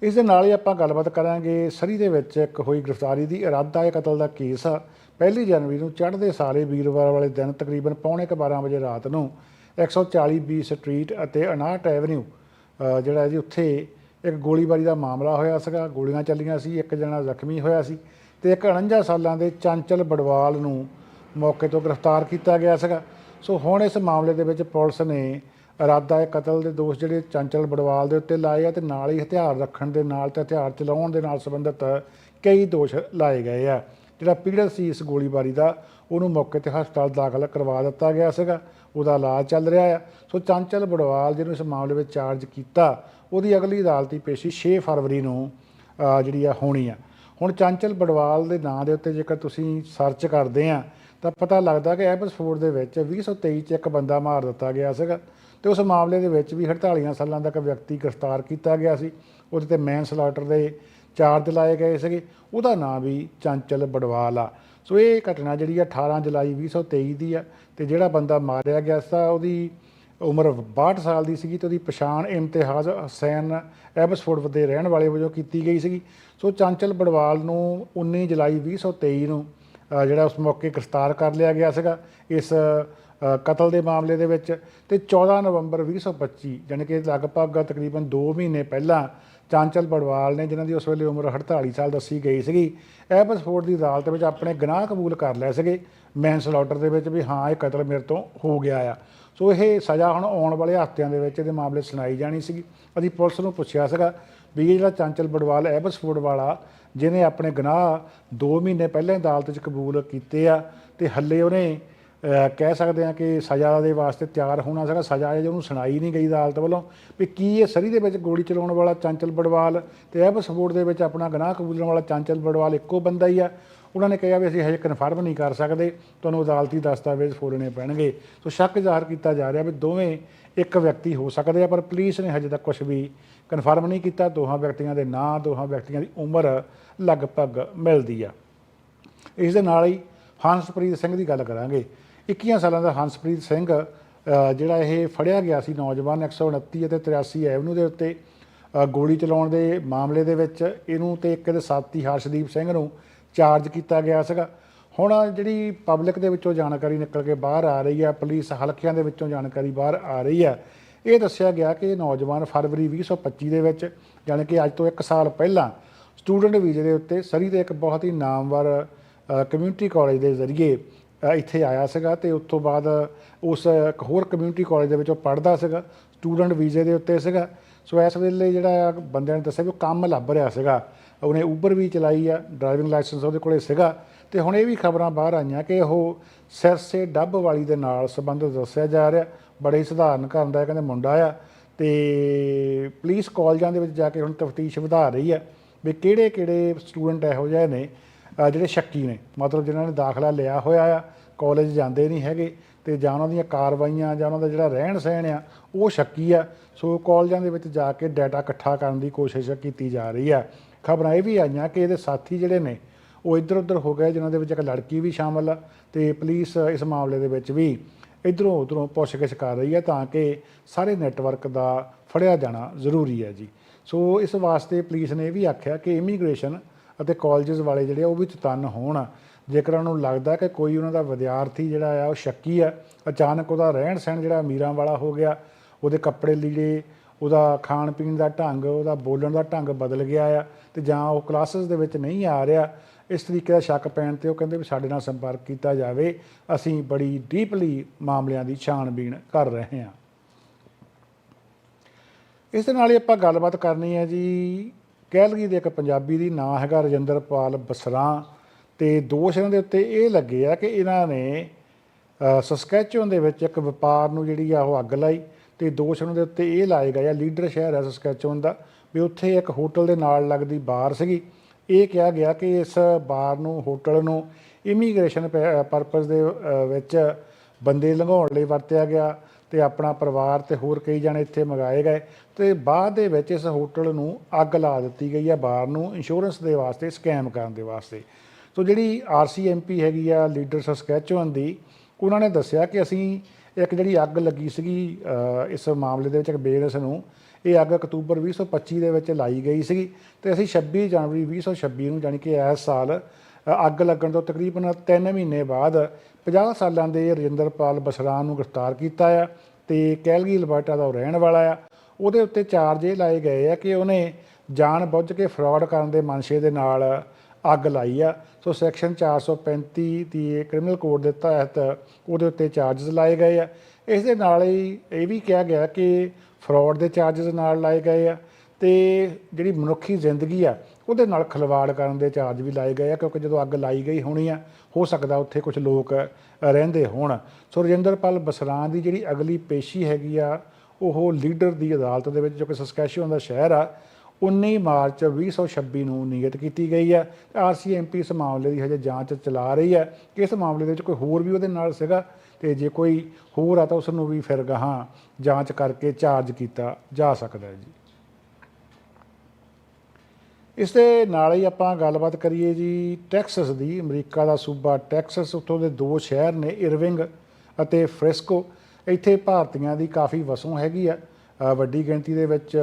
ਇਸ ਦੇ ਨਾਲ ਹੀ ਆਪਾਂ ਗੱਲਬਾਤ ਕਰਾਂਗੇ, ਸਰੀ ਦੇ ਵਿੱਚ ਇੱਕ ਹੋਈ ਗ੍ਰਿਫਤਾਰੀ ਦੀ। ਇਰਾਦਾ ਹੈ ਕਤਲ ਦਾ ਕੇਸ ਆ। ਪਹਿਲੀ ਜਨਵਰੀ ਨੂੰ ਚੜ੍ਹਦੇ ਸਾਰੇ ਵੀਰਵਾਰ ਵਾਲੇ ਦਿਨ ਤਕਰੀਬਨ ਪੌਣੇ ਕੁ 12 ਵਜੇ ਰਾਤ ਨੂੰ 140 ਬੀ ਸਟਰੀਟ ਅਤੇ ਅਨਾਟ ਐਵਨਿਊ ਜਿਹੜਾ ਹੈ ਜੀ ਉੱਥੇ ਇੱਕ ਗੋਲੀਬਾਰੀ ਦਾ ਮਾਮਲਾ ਹੋਇਆ ਸੀਗਾ। ਗੋਲੀਆਂ ਚੱਲੀਆਂ ਸੀ, ਇੱਕ ਜਣਾ ਜ਼ਖਮੀ ਹੋਇਆ ਸੀ ਤੇ ਇੱਕ 49 ਸਾਲਾਂ ਦੇ ਚੰਚਲ ਬੜਵਾਲ ਨੂੰ ਮੌਕੇ ਤੋਂ ਗ੍ਰਿਫਤਾਰ ਕੀਤਾ ਗਿਆ ਸੀਗਾ। ਸੋ ਹੁਣ ਇਸ ਮਾਮਲੇ ਦੇ ਵਿੱਚ ਪੁਲਿਸ ਨੇ ਇਰਾਦਾ ਹੈ ਕਤਲ ਦੇ ਦੋਸ਼ ਜਿਹੜੇ ਚੰਚਲ ਬੜਵਾਲ ਦੇ ਉੱਤੇ ਲਾਏ ਆ ਤੇ ਨਾਲ ਹੀ ਹਥਿਆਰ ਰੱਖਣ ਦੇ ਨਾਲ ਤੇ ਹਥਿਆਰ ਚਲਾਉਣ ਦੇ ਨਾਲ ਸੰਬੰਧਿਤ ਕਈ ਦੋਸ਼ ਲਾਏ ਗਏ ਆ। ਜਿਹੜਾ ਪੀੜਤ ਸੀ ਇਸ ਗੋਲੀਬਾਰੀ ਦਾ, ਉਹਨੂੰ ਮੌਕੇ ਤੇ ਹਸਪਤਾਲ ਦਾਖਲ ਕਰਵਾ ਦਿੱਤਾ ਗਿਆ ਸੀਗਾ। ਉਹਦਾ ਇਲਾਜ ਚੱਲ ਰਿਹਾ ਆ। ਸੋ ਚੰਚਲ ਬੜਵਾਲ, ਜਿਹਨੂੰ ਇਸ ਮਾਮਲੇ ਵਿੱਚ ਚਾਰਜ ਕੀਤਾ, ਉਹਦੀ ਅਗਲੀ ਅਦਾਲਤੀ ਪੇਸ਼ੀ 6 ਫਰਵਰੀ ਨੂੰ ਜਿਹੜੀ ਆ ਹੋਣੀ ਆ। ਹੁਣ ਚੰਚਲ ਬੜਵਾਲ ਦੇ ਨਾਂ ਦੇ ਉੱਤੇ ਜੇਕਰ ਤੁਸੀਂ ਸਰਚ ਕਰਦੇ ਆ, ਤਾਂ ਪਤਾ ਲੱਗਦਾ ਕਿ ਐਬਸਫੋਰਡ ਦੇ ਵਿੱਚ 2023 ਚ ਇੱਕ ਬੰਦਾ ਮਾਰ ਦਿੱਤਾ ਗਿਆ ਸੀਗਾ। ਤੇ ਉਸ ਮਾਮਲੇ ਦੇ ਵਿੱਚ ਵੀ 48 ਸਾਲਾਂ ਦਾ ਇੱਕ ਵਿਅਕਤੀ ਗ੍ਰਿਫਤਾਰ ਕੀਤਾ ਗਿਆ ਸੀ। ਉਹਦੇ ਤੇ ਮੈਨ ਸਲਾਟਰ ਦੇ ਚਾਰਜ ਲਾਏ ਗਏ ਸੀਗੇ, ਉਹਦਾ ਨਾਂ ਵੀ ਚੰਚਲ ਬੜਵਾਲ ਆ। ਸੋ ਇਹ ਘਟਨਾ ਜਿਹੜੀ ਆ 18 ਜੁਲਾਈ 2023 ਦੀ ਆ, ਤੇ ਜਿਹੜਾ ਬੰਦਾ ਮਾਰਿਆ ਗਿਆ ਸੀ, ਉਹਦੀ ਉਮਰ 62 ਸਾਲ ਦੀ ਸੀਗੀ ਤੇ ਉਹਦੀ ਪਛਾਣ ਇਮਤਿਹਾਜ਼ ਹੁਸੈਨ ਐਬਸਫੋਰਡ ਦੇ ਰਹਿਣ ਵਾਲੇ ਵਜੋਂ ਕੀਤੀ ਗਈ ਸੀਗੀ। ਸੋ ਚੰਚਲ ਬੜਵਾਲ ਨੂੰ 19 ਜੁਲਾਈ 2023 ਨੂੰ ਜਿਹੜਾ ਉਸ ਮੌਕੇ ਗ੍ਰਿਫਤਾਰ ਕਰ ਲਿਆ ਗਿਆ ਸੀਗਾ ਇਸ ਕਤਲ ਦੇ ਮਾਮਲੇ ਦੇ ਵਿੱਚ। ਤੇ 14 ਨਵੰਬਰ 2025 ਯਾਨੀ ਕਿ ਲਗਭਗ ਤਕਰੀਬਨ 2 ਮਹੀਨੇ ਪਹਿਲਾਂ ਚਾਂਚਲ ਬੜਵਾਲ ਨੇ, ਜਿਨ੍ਹਾਂ ਦੀ ਉਸ ਵੇਲੇ ਉਮਰ 48 ਸਾਲ ਦੱਸੀ ਗਈ ਸੀਗੀ ਐਬਸਫੋਰਡ ਦੀ ਅਦਾਲਤ ਵਿੱਚ ਆਪਣੇ ਗੁਨਾਹ ਕਬੂਲ ਕਰ ਲਏ ਸੀਗੇ। ਮੈਨਸਲੌਟਰ ਦੇ ਵਿੱਚ ਵੀ ਹਾਂ, ਇਹ ਕਤਲ ਮੇਰੇ ਤੋਂ ਹੋ ਗਿਆ ਆ। ਸੋ ਇਹ ਸਜ਼ਾ ਹੁਣ ਆਉਣ ਵਾਲੇ ਹਫ਼ਤਿਆਂ ਦੇ ਵਿੱਚ ਇਹਦੇ ਮਾਮਲੇ ਸੁਣਾਈ ਜਾਣੀ ਸੀਗੀ। ਅਸੀਂ ਪੁਲਿਸ ਨੂੰ ਪੁੱਛਿਆ ਸੀਗਾ ਵੀ ਇਹ ਜਿਹੜਾ ਚਾਂਚਲ ਬੜਵਾਲ ਐਬਸਫੋਰਡ ਵਾਲਾ, ਜਿਹਨੇ ਆਪਣੇ ਗੁਨਾਹ 2 ਮਹੀਨੇ ਪਹਿਲਾਂ ਅਦਾਲਤ 'ਚ ਕਬੂਲ ਕੀਤੇ ਆ, ਤੇ ਹੱਲੇ ਉਹਨੇ ਕਹਿ ਸਕਦੇ ਆ ਕਿ ਸਜ਼ਾ ਦੇ ਵਾਸਤੇ ਤਿਆਰ ਹੋਣਾ ਸੀਗਾ ਸਜ਼ਾ ਹੈ ਉਹਨੂੰ ਸੁਣਾਈ ਨਹੀਂ ਗਈ ਅਦਾਲਤ ਵੱਲੋਂ ਵੀ ਕੀ ਇਹ ਸਰੀ ਦੇ ਵਿੱਚ ਗੋਲੀ ਚਲਾਉਣ ਵਾਲਾ ਚਾਂਚਲ ਬੜਵਾਲ ਤੇ ਸਪੋਰਟ ਦੇ ਵਿੱਚ ਆਪਣਾ ਗੁਨਾਹ ਕਬੂਲਣ ਵਾਲਾ ਚਾਂਚਲ ਬੜਵਾਲ ਇੱਕੋ ਬੰਦਾ ਹੀ ਆ। ਉਹਨਾਂ ਨੇ ਕਿਹਾ ਵੀ ਅਸੀਂ ਹਜੇ ਕਨਫਰਮ ਨਹੀਂ ਕਰ ਸਕਦੇ, ਤੁਹਾਨੂੰ ਅਦਾਲਤੀ ਦਸਤਾਵੇਜ਼ ਫੋਲਣੇ ਪੈਣਗੇ। ਸੋ ਸ਼ੱਕ ਜ਼ਾਹਰ ਕੀਤਾ ਜਾ ਰਿਹਾ ਵੀ ਦੋਵੇਂ ਇੱਕ ਵਿਅਕਤੀ ਹੋ ਸਕਦੇ ਆ, ਪਰ ਪੁਲਿਸ ਨੇ ਹਜੇ ਤੱਕ ਕੁਝ ਵੀ ਕਨਫਰਮ ਨਹੀਂ ਕੀਤਾ। ਦੋਹਾਂ ਵਿਅਕਤੀਆਂ ਦੇ ਨਾਂ, ਦੋਹਾਂ ਵਿਅਕਤੀਆਂ ਦੀ ਉਮਰ ਲਗਭਗ ਮਿਲਦੀ ਆ। ਇਸ ਦੇ ਨਾਲ ਹੀ ਹੰਸਪ੍ਰੀਤ ਸਿੰਘ ਦੀ ਗੱਲ ਕਰਾਂਗੇ। 21 ਸਾਲਾਂ ਦਾ ਹੰਸਪ੍ਰੀਤ ਸਿੰਘ ਜਿਹੜਾ ਇਹ ਫੜਿਆ ਗਿਆ ਸੀ ਨੌਜਵਾਨ 129 ਅਤੇ 83 ਐਵਨਿਊ ਦੇ ਉੱਤੇ ਗੋਲੀ ਚਲਾਉਣ ਦੇ ਮਾਮਲੇ ਦੇ ਵਿੱਚ ਇਹਨੂੰ ਤੇ ਇੱਕ ਦੇ ਸਾਥੀ ਹਰਸ਼ਦੀਪ ਸਿੰਘ ਨੂੰ ਚਾਰਜ ਕੀਤਾ ਗਿਆ ਸੀਗਾ। ਹੁਣ ਜਿਹੜੀ ਪਬਲਿਕ ਦੇ ਵਿੱਚੋਂ ਜਾਣਕਾਰੀ ਨਿਕਲ ਕੇ ਬਾਹਰ ਆ ਰਹੀ ਹੈ, ਪੁਲਿਸ ਹਲਕਿਆਂ ਦੇ ਵਿੱਚੋਂ ਜਾਣਕਾਰੀ ਬਾਹਰ ਆ ਰਹੀ ਹੈ, ਇਹ ਦੱਸਿਆ ਗਿਆ ਕਿ ਇਹ ਨੌਜਵਾਨ ਫਰਵਰੀ 2025 ਦੇ ਵਿੱਚ ਯਾਨੀ ਕਿ ਅੱਜ ਤੋਂ 1 ਸਾਲ ਪਹਿਲਾਂ ਸਟੂਡੈਂਟ ਵੀਜ਼ੇ ਦੇ ਉੱਤੇ ਸਰੀ ਦੇ ਇੱਕ ਬਹੁਤ ਹੀ ਨਾਮਵਰ ਕਮਿਊਨਿਟੀ ਕਾਲਜ ਦੇ ਜ਼ਰੀਏ ਇੱਥੇ ਆਇਆ ਸੀਗਾ ਤੇ ਉਸ ਤੋਂ ਬਾਅਦ ਉਸ ਇੱਕ ਹੋਰ ਕਮਿਊਨਿਟੀ ਕਾਲਜ ਦੇ ਵਿੱਚ ਉਹ ਪੜ੍ਹਦਾ ਸੀਗਾ ਸਟੂਡੈਂਟ ਵੀਜ਼ੇ ਦੇ ਉੱਤੇ ਸੀਗਾ। ਸੋ ਇਸ ਵੇਲੇ ਜਿਹੜਾ ਆ ਬੰਦਿਆਂ ਨੇ ਦੱਸਿਆ ਵੀ ਉਹ ਕੰਮ ਲੱਭ ਰਿਹਾ ਸੀਗਾ। ਉਹਨੇ ਉਬਰ ਵੀ ਚਲਾਈ ਆ ਡਰਾਈਵਿੰਗ ਲਾਇਸੈਂਸ ਉਹਦੇ ਕੋਲੇ ਸੀਗਾ। ਤੇ ਹੁਣ ਇਹ ਵੀ ਖਬਰਾਂ ਬਾਹਰ ਆਈਆਂ ਕਿ ਉਹ ਸਿਰਸੇ ਡੱਬ ਵਾਲੀ ਦੇ ਨਾਲ ਸੰਬੰਧਿਤ ਦੱਸਿਆ ਜਾ ਰਿਹਾ। ਬੜੇ ਹੀ ਸਧਾਰਨ ਘਰ ਦਾ ਕਹਿੰਦੇ ਮੁੰਡਾ ਆ। ਤੇ ਪੁਲਿਸ ਕਾਲਜਾਂ ਦੇ ਵਿੱਚ ਜਾ ਕੇ ਹੁਣ ਤਫਤੀਸ਼ ਵਧਾ ਰਹੀ ਆ ਵੀ ਕਿਹੜੇ ਕਿਹੜੇ ਸਟੂਡੈਂਟ ਇਹੋ ਜਿਹੇ ਨੇ ਜਿਹੜੇ ਸ਼ੱਕੀ ਨੇ, ਮਤਲਬ ਜਿਨ੍ਹਾਂ ਨੇ ਦਾਖਲਾ ਲਿਆ ਹੋਇਆ ਆ ਕਾਲਜ ਜਾਂਦੇ ਨਹੀਂ ਹੈਗੇ ਤੇ ਜਾਂ ਉਹਨਾਂ ਦੀਆਂ ਕਾਰਵਾਈਆਂ ਜਾਂ ਉਹਨਾਂ ਦਾ ਜਿਹੜਾ ਰਹਿਣ ਸਹਿਣ ਆ, ਉਹ ਸ਼ੱਕੀ ਆ। ਸੋ ਕਾਲਜਾਂ ਦੇ ਵਿੱਚ ਜਾ ਕੇ ਡਾਟਾ ਇਕੱਠਾ ਕਰਨ ਦੀ ਕੋਸ਼ਿਸ਼ ਕੀਤੀ ਜਾ ਰਹੀ ਆ। ਖਬਰਾਂ ਇਹ ਵੀ ਆਈਆਂ ਕਿ ਇਹਦੇ ਸਾਥੀ ਜਿਹੜੇ ਨੇ, ਉਹ ਇੱਧਰ ਉੱਧਰ ਹੋ ਗਏ, ਜਿਨ੍ਹਾਂ ਦੇ ਵਿੱਚ ਇੱਕ ਲੜਕੀ ਵੀ ਸ਼ਾਮਲ ਆ ਤੇ ਪੁਲਿਸ ਇਸ ਮਾਮਲੇ ਦੇ ਵਿੱਚ ਵੀ ਇਧਰੋਂ ਉਧਰੋਂ ਪੁੱਛਗਿੱਛ ਕਰ ਰਹੀ ਹੈ ਤਾਂ ਕਿ ਸਾਰੇ ਨੈਟਵਰਕ ਦਾ ਫੜਿਆ ਜਾਣਾ ਜ਼ਰੂਰੀ ਹੈ ਜੀ। ਸੋ ਇਸ ਵਾਸਤੇ ਪੁਲਿਸ ਨੇ ਇਹ ਵੀ ਆਖਿਆ ਕਿ ਇਮੀਗ੍ਰੇਸ਼ਨ ਅਤੇ ਕਾਲਜਸ ਵਾਲੇ ਜਿਹੜੇ ਆ, ਉਹ ਵੀ ਚਤੰਨ ਹੋਣ। ਜੇਕਰ ਉਹਨਾਂ ਨੂੰ ਲੱਗਦਾ ਕਿ ਕੋਈ ਉਹਨਾਂ ਦਾ ਵਿਦਿਆਰਥੀ ਜਿਹੜਾ ਆ, ਉਹ ਸ਼ੱਕੀ ਆ, ਅਚਾਨਕ ਉਹਦਾ ਰਹਿਣ ਸਹਿਣ ਜਿਹੜਾ ਅਮੀਰਾਂ ਵਾਲਾ ਹੋ ਗਿਆ, ਉਹਦੇ ਕੱਪੜੇ ਲੀੜੇ, ਉਹਦਾ ਖਾਣ ਪੀਣ ਦਾ ਢੰਗ, ਉਹਦਾ ਬੋਲਣ ਦਾ ਢੰਗ ਬਦਲ ਗਿਆ ਆ, ਤੇ ਜਾਂ ਉਹ ਕਲਾਸਿਸ ਦੇ ਵਿੱਚ ਨਹੀਂ ਆ ਰਿਹਾ, ਇਸ ਤਰੀਕੇ ਦਾ ਸ਼ੱਕ ਪੈਣ ਤੇ ਉਹ ਕਹਿੰਦੇ ਵੀ ਸਾਡੇ ਨਾਲ ਸੰਪਰਕ ਕੀਤਾ ਜਾਵੇ। ਅਸੀਂ ਬੜੀ ਡੀਪਲੀ ਮਾਮਲਿਆਂ ਦੀ ਛਾਣਬੀਣ ਕਰ ਰਹੇ ਹਾਂ। ਇਸ ਦੇ ਨਾਲ ਹੀ ਆਪਾਂ ਗੱਲਬਾਤ ਕਰਨੀ ਹੈ ਜੀ ਕੈਲਗਰੀ ਦੇ ਇੱਕ ਪੰਜਾਬੀ ਦੀ ਨਾਂ ਹੈਗਾ ਰਜਿੰਦਰਪਾਲ ਬਸਰਾ ਤੇ ਦੋਸ਼ ਇਹਨਾਂ ਦੇ ਉੱਤੇ ਇਹ ਲੱਗੇ ਆ ਕਿ ਇਹਨਾਂ ਨੇ ਅ, ਦੇ ਵਿੱਚ ਇੱਕ ਵਪਾਰ ਨੂੰ ਜਿਹੜੀ ਆ ਉਹ ਅੱਗ ਲਾਈ ਤੇ ਦੋਸ਼ ਉਹਨਾਂ ਦੇ ਉੱਤੇ ਇਹ ਲਾਏ ਗਏ ਆ ਲੀਡਰ ਸ਼ਹਿਰ ਹੈ ਸਸਕੈਚੁਅਨ ਦਾ ਵੀ ਉੱਥੇ ਇੱਕ ਹੋਟਲ ਦੇ ਨਾਲ ਲੱਗਦੀ ਬਾਰ ਸੀਗੀ। ਇਹ ਕਿਹਾ ਗਿਆ ਕਿ ਇਸ ਬਾਰ ਨੂੰ ਹੋਟਲ ਨੂੰ ਇਮੀਗ੍ਰੇਸ਼ਨ ਪਰਪਸ ਦੇ ਵਿੱਚ ਬੰਦੇ ਲੰਘਾਉਣ ਲਈ ਵਰਤਿਆ ਗਿਆ। ਤੇ ਆਪਣਾ ਪਰਿਵਾਰ ਤੇ ਹੋਰ ਕਈ ਜਣੇ ਇੱਥੇ ਮੰਗਾਏ ਗਏ ਤੇ ਬਾਅਦ ਦੇ ਵਿੱਚ ਇਸ ਹੋਟਲ ਨੂੰ ਅੱਗ ਲਾ ਦਿੱਤੀ ਗਈ ਹੈ ਬਾਰ ਨੂੰ ਇੰਸ਼ੋਰੈਂਸ ਦੇ ਵਾਸਤੇ ਸਕੈਮ ਕਰਨ ਦੇ ਵਾਸਤੇ। ਸੋ ਜਿਹੜੀ ਆਰਸੀਐਮਪੀ ਹੈਗੀ ਆ ਲੀਡਰ ਸਸਕੈਚੁਅਨ ਦੀ, ਉਹਨਾਂ ਨੇ ਦੱਸਿਆ ਕਿ ਅਸੀਂ ਇੱਕ ਜਿਹੜੀ ਅੱਗ ਲੱਗੀ ਸੀਗੀ ਇਸ ਮਾਮਲੇ ਦੇ ਵਿੱਚ ਇੱਕ ਬੇਨਸ ਨੂੰ, ਇਹ ਅੱਗ ਅਕਤੂਬਰ 2025 ਦੇ ਵਿੱਚ ਲਾਈ ਗਈ ਸੀਗੀ ਤੇ ਅਸੀਂ 26 ਜਨਵਰੀ 2026 ਨੂੰ ਜਾਣੀ ਕਿ ਇਸ ਸਾਲ ਅੱਗ ਲੱਗਣ ਤੋਂ ਤਕਰੀਬਨ 3 ਮਹੀਨੇ ਬਾਅਦ 50 ਸਾਲਾਂ ਦੇ ਰਜਿੰਦਰਪਾਲ ਬਸਰਾਨ ਨੂੰ ਗ੍ਰਿਫਤਾਰ ਕੀਤਾ ਆ ਤੇ ਕੈਲਗੀ ਲਬਾਟਾ ਦਾ ਉਹ ਰਹਿਣ ਵਾਲਾ ਆ। ਉਹਦੇ ਉੱਤੇ ਚਾਰਜ ਇਹ ਲਾਏ ਗਏ ਆ ਕਿ ਉਹਨੇ ਜਾਣ ਬੁੱਝ ਕੇ ਫਰਾਡ ਕਰਨ ਦੇ ਮਨਸ਼ੇ ਦੇ ਨਾਲ ਅੱਗ ਲਾਈ ਆ। ਸੋ ਸੈਕਸ਼ਨ 435 ਦੀ ਕ੍ਰਿਮੀਨਲ ਕੋਡ ਦੇ ਤਹਿਤ ਉਹਦੇ ਉੱਤੇ ਚਾਰजेस ਲਾਏ ਗਏ ਆ। ਇਸ ਦੇ ਨਾਲ ਹੀ ਇਹ ਵੀ ਕਿਹਾ ਗਿਆ ਕਿ ਫਰਾਡ ਦੇ ਚਾਰजेस ਨਾਲ ਲਾਏ ਗਏ ਆ ਤੇ ਜਿਹੜੀ ਮਨੁੱਖੀ ਜ਼ਿੰਦਗੀ ਆ, ਉਹਦੇ ਨਾਲ ਖਲਵਾੜ ਕਰਨ ਦੇ ਚਾਰਜ ਵੀ ਲਾਏ ਗਏ ਆ, ਕਿਉਂਕਿ ਜਦੋਂ ਅੱਗ ਲਾਈ ਗਈ ਹੋਣੀ ਆ ਹੋ ਸਕਦਾ ਉੱਥੇ ਕੁਝ ਲੋਕ ਰਹਿੰਦੇ ਹੋਣ। ਸੋ ਰਜਿੰਦਰਪਾਲ ਬਸਰਾਂ ਦੀ ਜਿਹੜੀ ਅਗਲੀ ਪੇਸ਼ੀ ਹੈਗੀ ਆ, ਉਹ ਲੀਡਰ ਦੀ ਅਦਾਲਤ ਦੇ ਵਿੱਚ, ਜੋ ਕਿ ਸਸਕੈਸ਼ੂਅਨ ਦਾ ਸ਼ਹਿਰ ਆ 19 ਮਾਰਚ 2026 ਨੂੰ ਨਿਯਤ ਕੀਤੀ ਗਈ ਹੈ ਆਰਸੀਐਮਪੀ ਇਸ ਮਾਮਲੇ ਦੀ ਹਜੇ ਜਾਂਚ ਚਲਾ ਰਹੀ ਹੈ ਕਿ ਇਸ ਮਾਮਲੇ ਦੇ ਵਿੱਚ ਕੋਈ ਹੋਰ ਵੀ ਉਹਦੇ ਨਾਲ ਸੀਗਾ? ਤੇ ਜੇ ਕੋਈ ਹੋਰ ਆ ਤਾਂ ਉਸ ਨੂੰ ਵੀ ਫਿਰ ਗਾਹਾਂ ਜਾਂਚ ਕਰਕੇ ਚਾਰਜ ਕੀਤਾ ਜਾ ਸਕਦਾ ਹੈ ਜੀ। ਇਸ ਦੇ ਨਾਲ ਹੀ ਆਪਾਂ ਗੱਲਬਾਤ ਕਰੀਏ ਜੀ ਟੈਕਸਸ ਦੀ, ਅਮਰੀਕਾ ਦਾ ਸੂਬਾ ਟੈਕਸਸ, ਉੱਥੋਂ ਦੇ ਦੋ ਸ਼ਹਿਰ ਨੇ ਇਰਵਿੰਗ ਅਤੇ ਫ੍ਰਿਸਕੋ। ਇੱਥੇ ਭਾਰਤੀਆਂ ਦੀ ਕਾਫੀ ਵਸੋਂ ਹੈਗੀ ਆ। ਵੱਡੀ ਗਿਣਤੀ ਦੇ ਵਿੱਚ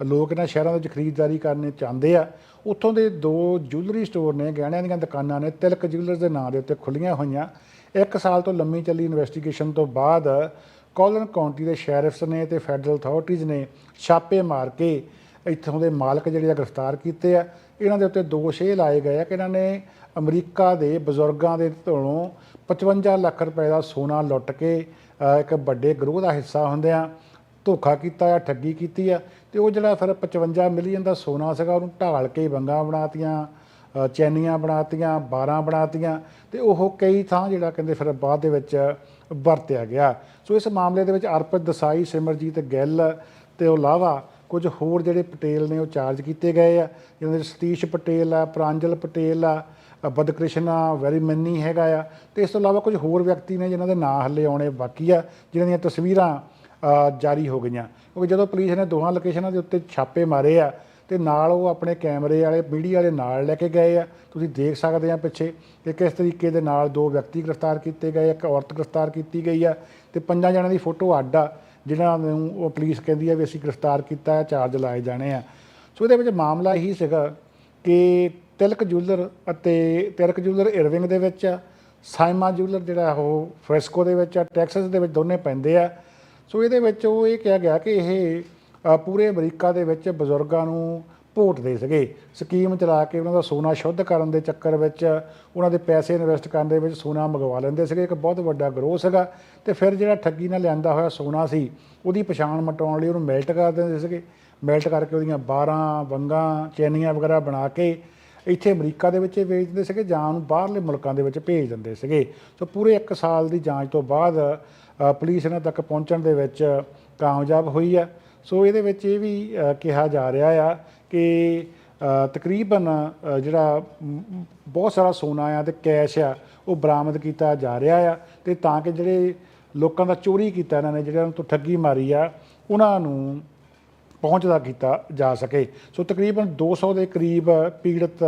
ਲੋਕ ਇਹਨਾਂ ਸ਼ਹਿਰਾਂ ਦੇ ਵਿੱਚ ਖਰੀਦਦਾਰੀ ਕਰਨੇ ਚਾਹੁੰਦੇ ਆ। ਉੱਥੋਂ ਦੇ ਦੋ ਜੁਐਲਰੀ ਸਟੋਰ ਨੇ, ਗਹਿਣਿਆਂ ਦੀਆਂ ਦੁਕਾਨਾਂ ਨੇ, ਤਿਲਕ ਜੁਐਲਰਸ ਦੇ ਨਾਂ ਦੇ ਉੱਤੇ ਖੁੱਲੀਆਂ ਹੋਈਆਂ। ਇੱਕ ਸਾਲ ਤੋਂ ਲੰਮੀ ਚੱਲੀ ਇਨਵੈਸਟੀਗੇਸ਼ਨ ਤੋਂ ਬਾਅਦ ਕੋਲਨ ਕਾਉਂਟੀ ਦੇ ਸ਼ੈਰਿਫਸ ਨੇ ਤੇ ਫੈਡਰਲ ਅਥਾਰਟੀਜ਼ ਨੇ ਛਾਪੇ ਮਾਰ ਕੇ ਇੱਥੋਂ ਦੇ ਮਾਲਕ ਜਿਹੜੇ ਆ ਗ੍ਰਿਫਤਾਰ ਕੀਤੇ ਆ। ਇਹਨਾਂ ਦੇ ਉੱਤੇ ਦੋਸ਼ ਇਹ ਲਾਏ ਗਏ ਆ ਕਿ ਇਹਨਾਂ ਨੇ ਅਮਰੀਕਾ ਦੇ ਬਜ਼ੁਰਗਾਂ ਦੇ ਤੋਂ 55 ਲੱਖ ਰੁਪਏ ਦਾ ਸੋਨਾ ਲੁੱਟ ਕੇ ਇੱਕ ਵੱਡੇ ਗਰੋਹ ਦਾ ਹਿੱਸਾ ਹੁੰਦਿਆਂ ਧੋਖਾ ਕੀਤਾ ਆ ਠੱਗੀ ਕੀਤੀ ਆ। ਤੇ ਉਹ ਜਿਹੜਾ ਫਿਰ 55 ਮਿਲੀਅਨ ਦਾ ਸੋਨਾ ਸੀਗਾ ਉਹਨੂੰ ਢਾਲ ਕੇ ਵੰਗਾਂ ਬਣਾਤੀਆਂ ਅ, ਚੈਨੀਆਂ ਬਣਾਤੀਆਂ 12 ਬਣਾਤੀਆਂ ਤੇ ਉਹ ਕਈ ਥਾਂ ਜਿਹੜਾ ਕਹਿੰਦੇ ਫਿਰ ਬਾਅਦ ਦੇ ਵਿੱਚ ਵਰਤਿਆ ਗਿਆ। ਸੋ ਇਸ ਮਾਮਲੇ ਦੇ ਵਿੱਚ ਅਰਪਿਤ ਦਸਾਈ ਸਿਮਰਜੀਤ ਗਿੱਲ ਤੇ ਉਹ ਇਲਾਵਾ ਕੁਝ ਹੋਰ ਜਿਹੜੇ ਪਟੇਲ ਨੇ ਉਹ ਚਾਰਜ ਕੀਤੇ ਗਏ ਆ। ਜਿਵੇਂ ਸਤੀਸ਼ ਪਟੇਲ ਆ ਪ੍ਰਾਂਜਲ ਪਟੇਲ ਆ ਅ, ਬਦਕ੍ਰਿਸ਼ਨਾ ਵੈਰੀ ਮੰਨੀ ਹੈਗਾ ਆ। ਤੇ ਇਸ ਤੋਂ ਇਲਾਵਾ ਕੁਝ ਹੋਰ ਵਿਅਕਤੀ ਨੇ ਜਿਨ੍ਹਾਂ ਦੇ ਨਾਂ ਹੱਲੇ ਆਉਣੇ ਬਾਕੀ ਆ ਜਿਨ੍ਹਾਂ ਦੀਆਂ ਤਸਵੀਰਾਂ ਜਾਰੀ ਹੋ ਗਈਆਂ। ਕਿਉਂਕਿ ਜਦੋਂ ਪੁਲਿਸ ਨੇ ਦੋਹਾਂ ਲੋਕੇਸ਼ਨਾਂ ਦੇ ਉੱਤੇ ਛਾਪੇ ਮਾਰੇ ਆ ਤੇ ਨਾਲ ਉਹ ਆਪਣੇ ਕੈਮਰੇ ਵਾਲੇ ਮੀਡੀਆ ਵਾਲੇ ਨਾਲ ਲੈ ਕੇ ਗਏ ਆ। ਤੁਸੀਂ ਦੇਖ ਸਕਦੇ ਆ ਪਿੱਛੇ ਕਿ ਕਿਸ ਤਰੀਕੇ ਦੇ ਨਾਲ ਦੋ ਵਿਅਕਤੀ ਗ੍ਰਿਫਤਾਰ ਕੀਤੇ ਗਏ ਇੱਕ ਔਰਤ ਗ੍ਰਿਫਤਾਰ ਕੀਤੀ ਗਈ ਆ ਤੇ ਪੰਜਾਂ ਜਣਿਆਂ ਦੀ ਫੋਟੋ ਅੱਡ ਆ। ਜਿਨ੍ਹਾਂ ਨੂੰ ਉਹ ਪੁਲਿਸ ਕਹਿੰਦੀ ਆ ਵੀ ਅਸੀਂ ਗ੍ਰਿਫਤਾਰ ਕੀਤਾ ਹੈ ਚਾਰਜ ਲਾਏ ਜਾਣੇ ਆ। ਸੋ ਇਹਦੇ ਵਿੱਚ ਮਾਮਲਾ ਇਹੀ ਸੀਗਾ ਕਿ ਤਿਲਕ ਜੁਐਲਰ ਅਤੇ ਤਿਲਕ ਜੁਲਰ ਇਰਵਿੰਗ ਦੇ ਵਿੱਚ ਆ ਸਾਈਮਾ ਜੁਲਰ ਜਿਹੜਾ ਉਹ ਫ੍ਰੈਸਕੋ ਦੇ ਵਿੱਚ ਆ, ਟੈਕਸਸ ਦੇ ਵਿੱਚ ਦੋਨੇ ਪੈਂਦੇ ਆ। ਸੋ ਇਹਦੇ ਵਿੱਚ ਉਹ ਇਹ ਕਿਹਾ ਗਿਆ ਕਿ ਇਹ ਪੂਰੇ ਅਮਰੀਕਾ ਦੇ ਵਿੱਚ ਬਜ਼ੁਰਗਾਂ ਨੂੰ ਘੋਟਦੇ ਸੀਗੇ। ਸਕੀਮ ਚਲਾ ਕੇ ਉਹਨਾਂ ਦਾ ਸੋਨਾ ਸ਼ੁੱਧ ਕਰਨ ਦੇ ਚੱਕਰ ਵਿੱਚ, ਉਹਨਾਂ ਦੇ ਪੈਸੇ ਇਨਵੈਸਟ ਕਰਨ ਦੇ ਵਿੱਚ ਸੋਨਾ ਮੰਗਵਾ ਲੈਂਦੇ ਸੀਗੇ। ਇੱਕ ਬਹੁਤ ਵੱਡਾ ਗਰੋਹ ਸੀਗਾ ਤੇ ਫਿਰ ਜਿਹੜਾ ਠੱਗੀ ਨਾਲ ਲਿਆਂਦਾ ਹੋਇਆ ਸੋਨਾ ਸੀ, ਉਹਦੀ ਪਛਾਣ ਮਟਾਉਣ ਲਈ ਉਹਨੂੰ ਮੈਲਟ ਕਰ ਦਿੰਦੇ ਸੀਗੇ। ਮੈਲਟ ਕਰਕੇ ਉਹਦੀਆਂ 12 ਵੰਗਾਂ, ਚੈਨੀਆਂ ਵਗੈਰਾ ਬਣਾ ਕੇ ਇੱਥੇ ਅਮਰੀਕਾ ਦੇ ਵਿੱਚ ਵੇਚ ਦਿੰਦੇ ਸੀਗੇ ਜਾਂ ਉਹਨੂੰ ਬਾਹਰਲੇ ਮੁਲਕਾਂ ਦੇ ਵਿੱਚ ਭੇਜ ਦਿੰਦੇ ਸੀਗੇ। ਸੋ ਪੂਰੇ 1 ਸਾਲ ਦੀ ਜਾਂਚ ਤੋਂ ਬਾਅਦ ਪੁਲਿਸ ਇਹਨਾਂ ਤੱਕ ਪਹੁੰਚਣ ਦੇ ਵਿੱਚ ਕਾਮਯਾਬ ਹੋਈ ਆ। ਸੋ ਇਹਦੇ ਵਿੱਚ ਇਹ ਵੀ ਕਿਹਾ ਜਾ ਰਿਹਾ ਆ ਕਿ ਤਕਰੀਬਨ ਜਿਹੜਾ ਬਹੁਤ ਸਾਰਾ ਸੋਨਾ ਆ ਤੇ ਕੈਸ਼ ਆ, ਉਹ ਬਰਾਮਦ ਕੀਤਾ ਜਾ ਰਿਹਾ ਆ ਤੇ ਤਾਂ ਕਿ ਜਿਹੜੇ ਲੋਕਾਂ ਦਾ ਚੋਰੀ ਕੀਤਾ ਇਹਨਾਂ ਨੇ, ਜਿਹੜਿਆਂ ਤੋਂ ਠੱਗੀ ਮਾਰੀ ਆ, ਉਹਨਾਂ ਨੂੰ ਪਹੁੰਚਦਾ ਕੀਤਾ ਜਾ ਸਕੇ। ਸੋ ਤਕਰੀਬਨ 200 ਦੇ ਕਰੀਬ ਪੀੜਤ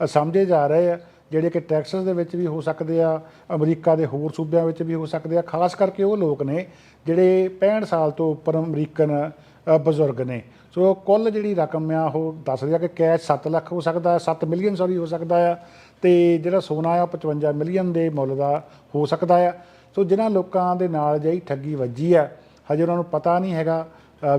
ਸਮਝੇ ਜਾ ਰਹੇ ਆ। ਜਿਹੜੇ ਕਿ ਟੈਕਸਸ ਦੇ ਵਿੱਚ ਵੀ ਹੋ ਸਕਦੇ ਆ, ਅਮਰੀਕਾ ਦੇ ਹੋਰ ਸੂਬਿਆਂ ਵਿੱਚ ਵੀ ਹੋ ਸਕਦੇ ਆ, ਖਾਸ ਕਰਕੇ ਉਹ ਲੋਕ ਨੇ ਜਿਹੜੇ 65 ਸਾਲ ਤੋਂ ਉੱਪਰ ਅਮਰੀਕਨ ਬਜ਼ੁਰਗ ਨੇ। ਸੋ ਕੁੱਲ ਜਿਹੜੀ ਰਕਮ ਆ, ਉਹ ਦੱਸ ਰਿਹਾ ਕਿ ਕੈਸ਼ 7 ਲੱਖ ਹੋ ਸਕਦਾ ਹੈ 7 ਮਿਲੀਅਨ, ਸੌਰੀ, ਹੋ ਸਕਦਾ ਆ ਤੇ ਜਿਹੜਾ ਸੋਨਾ ਆ, ਉਹ 55 ਮਿਲੀਅਨ ਦੇ ਮੁੱਲ ਦਾ ਹੋ ਸਕਦਾ ਆ। ਸੋ ਜਿਨ੍ਹਾਂ ਲੋਕਾਂ ਦੇ ਨਾਲ ਜਿਹੜੀ ਠੱਗੀ ਵੱਜੀ ਆ, ਹਜੇ ਉਹਨਾਂ ਨੂੰ ਪਤਾ ਨਹੀਂ ਹੈਗਾ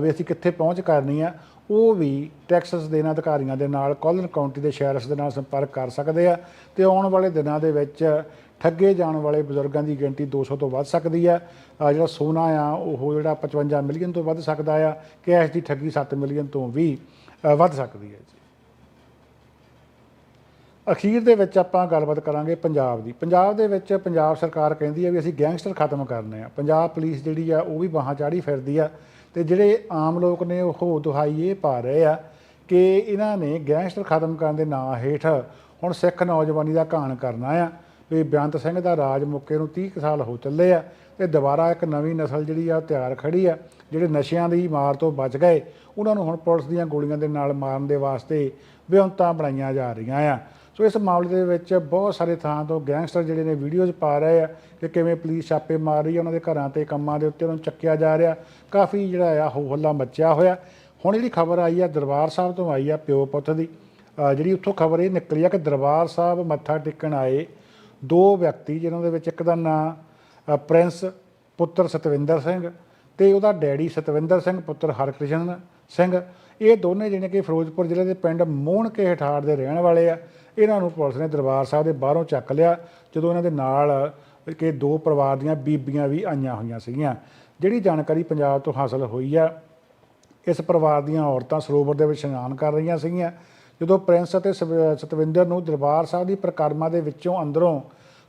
ਵੀ ਅਸੀਂ ਕਿੱਥੇ ਪਹੁੰਚ ਕਰਨੀ ਆ। ਉਹ ਵੀ ਟੈਕਸਸ ਦੇ ਇਹਨਾਂ ਅਧਿਕਾਰੀਆਂ ਦੇ ਨਾਲ ਕੋਲਨ ਕਾਉਂਟੀ ਦੇ ਸ਼ੈਰਿਫਸ ਦੇ ਨਾਲ ਸੰਪਰਕ ਕਰ ਸਕਦੇ ਆ ਤੇ ਆਉਣ ਵਾਲੇ ਦਿਨਾਂ ਦੇ ਵਿੱਚ ਠੱਗੇ ਜਾਣ ਵਾਲੇ ਬਜ਼ੁਰਗਾਂ ਦੀ ਗਿਣਤੀ 200 ਤੋਂ ਵੱਧ ਸਕਦੀ ਆ। ਜਿਹੜਾ ਸੋਨਾ ਆ, ਉਹ ਜਿਹੜਾ 55 ਮਿਲੀਅਨ ਤੋਂ ਵੱਧ ਸਕਦਾ ਆ ਕੈਸ਼ ਦੀ ਠੱਗੀ 7 ਮਿਲੀਅਨ ਤੋਂ ਵੀ ਵੱਧ ਸਕਦੀ ਹੈ ਜੀ। ਅਖੀਰ ਦੇ ਵਿੱਚ ਆਪਾਂ ਗੱਲਬਾਤ ਕਰਾਂਗੇ ਪੰਜਾਬ ਦੀ। ਪੰਜਾਬ ਦੇ ਵਿੱਚ ਪੰਜਾਬ ਸਰਕਾਰ ਕਹਿੰਦੀ ਹੈ ਵੀ ਅਸੀਂ ਗੈਂਗਸਟਰ ਖਤਮ ਕਰਨੇ ਆ। ਪੰਜਾਬ ਪੁਲਿਸ ਜਿਹੜੀ ਆ, ਉਹ ਵੀ ਬਾਹਾਂ ਚਾੜੀ ਫਿਰਦੀ ਆ। ਤੇ ਜਿਹੜੇ ਆਮ ਲੋਕ ਨੇ ਉਹ ਦੁਹਾਈ ਇਹ ਪਾ ਰਹੇ ਆ ਕਿ ਇਹਨਾਂ ਨੇ ਗੈਂਗਸਟਰ ਖਤਮ ਕਰਨ ਦੇ ਨਾਂ ਹੇਠ ਹੁਣ ਸਿੱਖ ਨੌਜਵਾਨੀ ਦਾ ਘਾਣ ਕਰਨਾ ਆ ਵੀ ਬੇਅੰਤ ਸਿੰਘ ਦਾ ਰਾਜ ਮੁੱਕੇ ਨੂੰ 30 ਕੁ ਸਾਲ ਹੋ ਚੱਲੇ ਆ ਤੇ ਦੁਬਾਰਾ ਇੱਕ ਨਵੀਂ ਨਸਲ ਜਿਹੜੀ ਆ ਉਹ ਤਿਆਰ ਖੜੀ ਆ, ਜਿਹੜੇ ਨਸ਼ਿਆਂ ਦੀ ਮਾਰ ਤੋਂ ਬਚ ਗਏ, ਉਹਨਾਂ ਨੂੰ ਹੁਣ ਪੁਲਿਸ ਦੀਆਂ ਗੋਲੀਆਂ ਦੇ ਨਾਲ ਮਾਰਨ ਦੇ ਵਾਸਤੇ ਵਿਉਂਤਾਂ ਬਣਾਈਆਂ ਜਾ ਰਹੀਆਂ ਆ। ਸੋ ਇਸ ਮਾਮਲੇ ਦੇ ਵਿੱਚ ਬਹੁਤ ਸਾਰੇ ਥਾਂ ਤੋਂ ਗੈਂਗਸਟਰ ਜਿਹੜੇ ਨੇ ਵੀਡੀਓਜ਼ ਪਾ ਰਹੇ ਆ ਕਿ ਕਿਵੇਂ ਪੁਲਿਸ ਛਾਪੇ ਮਾਰ ਰਹੀ ਹੈ ਉਹਨਾਂ ਦੇ ਘਰਾਂ ਤੇ ਕੰਮਾਂ ਦੇ ਉੱਤੇ ਉਹਨਾਂ ਨੂੰ ਚੱਕਿਆ ਜਾ ਰਿਹਾ। ਕਾਫੀ ਜਿਹੜਾ ਆ ਹੋ ਹੱਲਾ ਮੱਚਿਆ ਹੋਇਆ। ਹੁਣ ਜਿਹੜੀ ਖਬਰ ਆਈ ਆ, ਦਰਬਾਰ ਸਾਹਿਬ ਤੋਂ ਆਈ ਆ ਪਿਓ ਪੁੱਤ ਦੀ। ਜਿਹੜੀ ਉੱਥੋਂ ਖਬਰ ਇਹ ਨਿਕਲੀ ਆ ਕਿ ਦਰਬਾਰ ਸਾਹਿਬ ਮੱਥਾ ਟੇਕਣ ਆਏ ਦੋ ਵਿਅਕਤੀ, ਜਿਨ੍ਹਾਂ ਦੇ ਵਿੱਚ ਇੱਕ ਦਾ ਨਾਂ ਪ੍ਰਿੰਸ ਪੁੱਤਰ ਸਤਵਿੰਦਰ ਸਿੰਘ ਤੇ ਉਹਦਾ ਡੈਡੀ ਸਤਵਿੰਦਰ ਸਿੰਘ, ਪੁੱਤਰ ਹਰਕ੍ਰਿਸ਼ਨ ਸਿੰਘ। ਇਹ ਦੋਨੇ ਜਿਹੜੇ ਕਿ ਫਿਰੋਜ਼ਪੁਰ ਜ਼ਿਲ੍ਹੇ ਦੇ ਪਿੰਡ ਮੋਹਣਕੇ ਹਠਾੜ ਦੇ ਰਹਿਣ ਵਾਲੇ ਆ। ਇਹਨਾਂ ਨੂੰ ਪੁਲਿਸ ਨੇ ਦਰਬਾਰ ਸਾਹਿਬ ਦੇ ਬਾਹਰੋਂ ਚੱਕ ਲਿਆ, ਜਦੋਂ ਇਹਨਾਂ ਦੇ ਨਾਲ ਕਿ ਦੋ ਪਰਿਵਾਰ ਦੀਆਂ ਬੀਬੀਆਂ ਵੀ ਆਈਆਂ ਹੋਈਆਂ ਸੀਗੀਆਂ। ਜਿਹੜੀ ਜਾਣਕਾਰੀ ਪੰਜਾਬ ਤੋਂ ਹਾਸਲ ਹੋਈ ਆ, ਇਸ ਪਰਿਵਾਰ ਦੀਆਂ ਔਰਤਾਂ ਸਰੋਵਰ ਦੇ ਵਿੱਚ ਇਸ਼ਨਾਨ ਕਰ ਰਹੀਆਂ ਸੀਗੀਆਂ। ਜਦੋਂ ਪ੍ਰਿੰਸ ਅਤੇ ਸਤਵਿੰਦਰ ਨੂੰ ਦਰਬਾਰ ਸਾਹਿਬ ਦੀ ਪ੍ਰਕਰਮਾ ਦੇ ਵਿੱਚੋਂ ਅੰਦਰੋਂ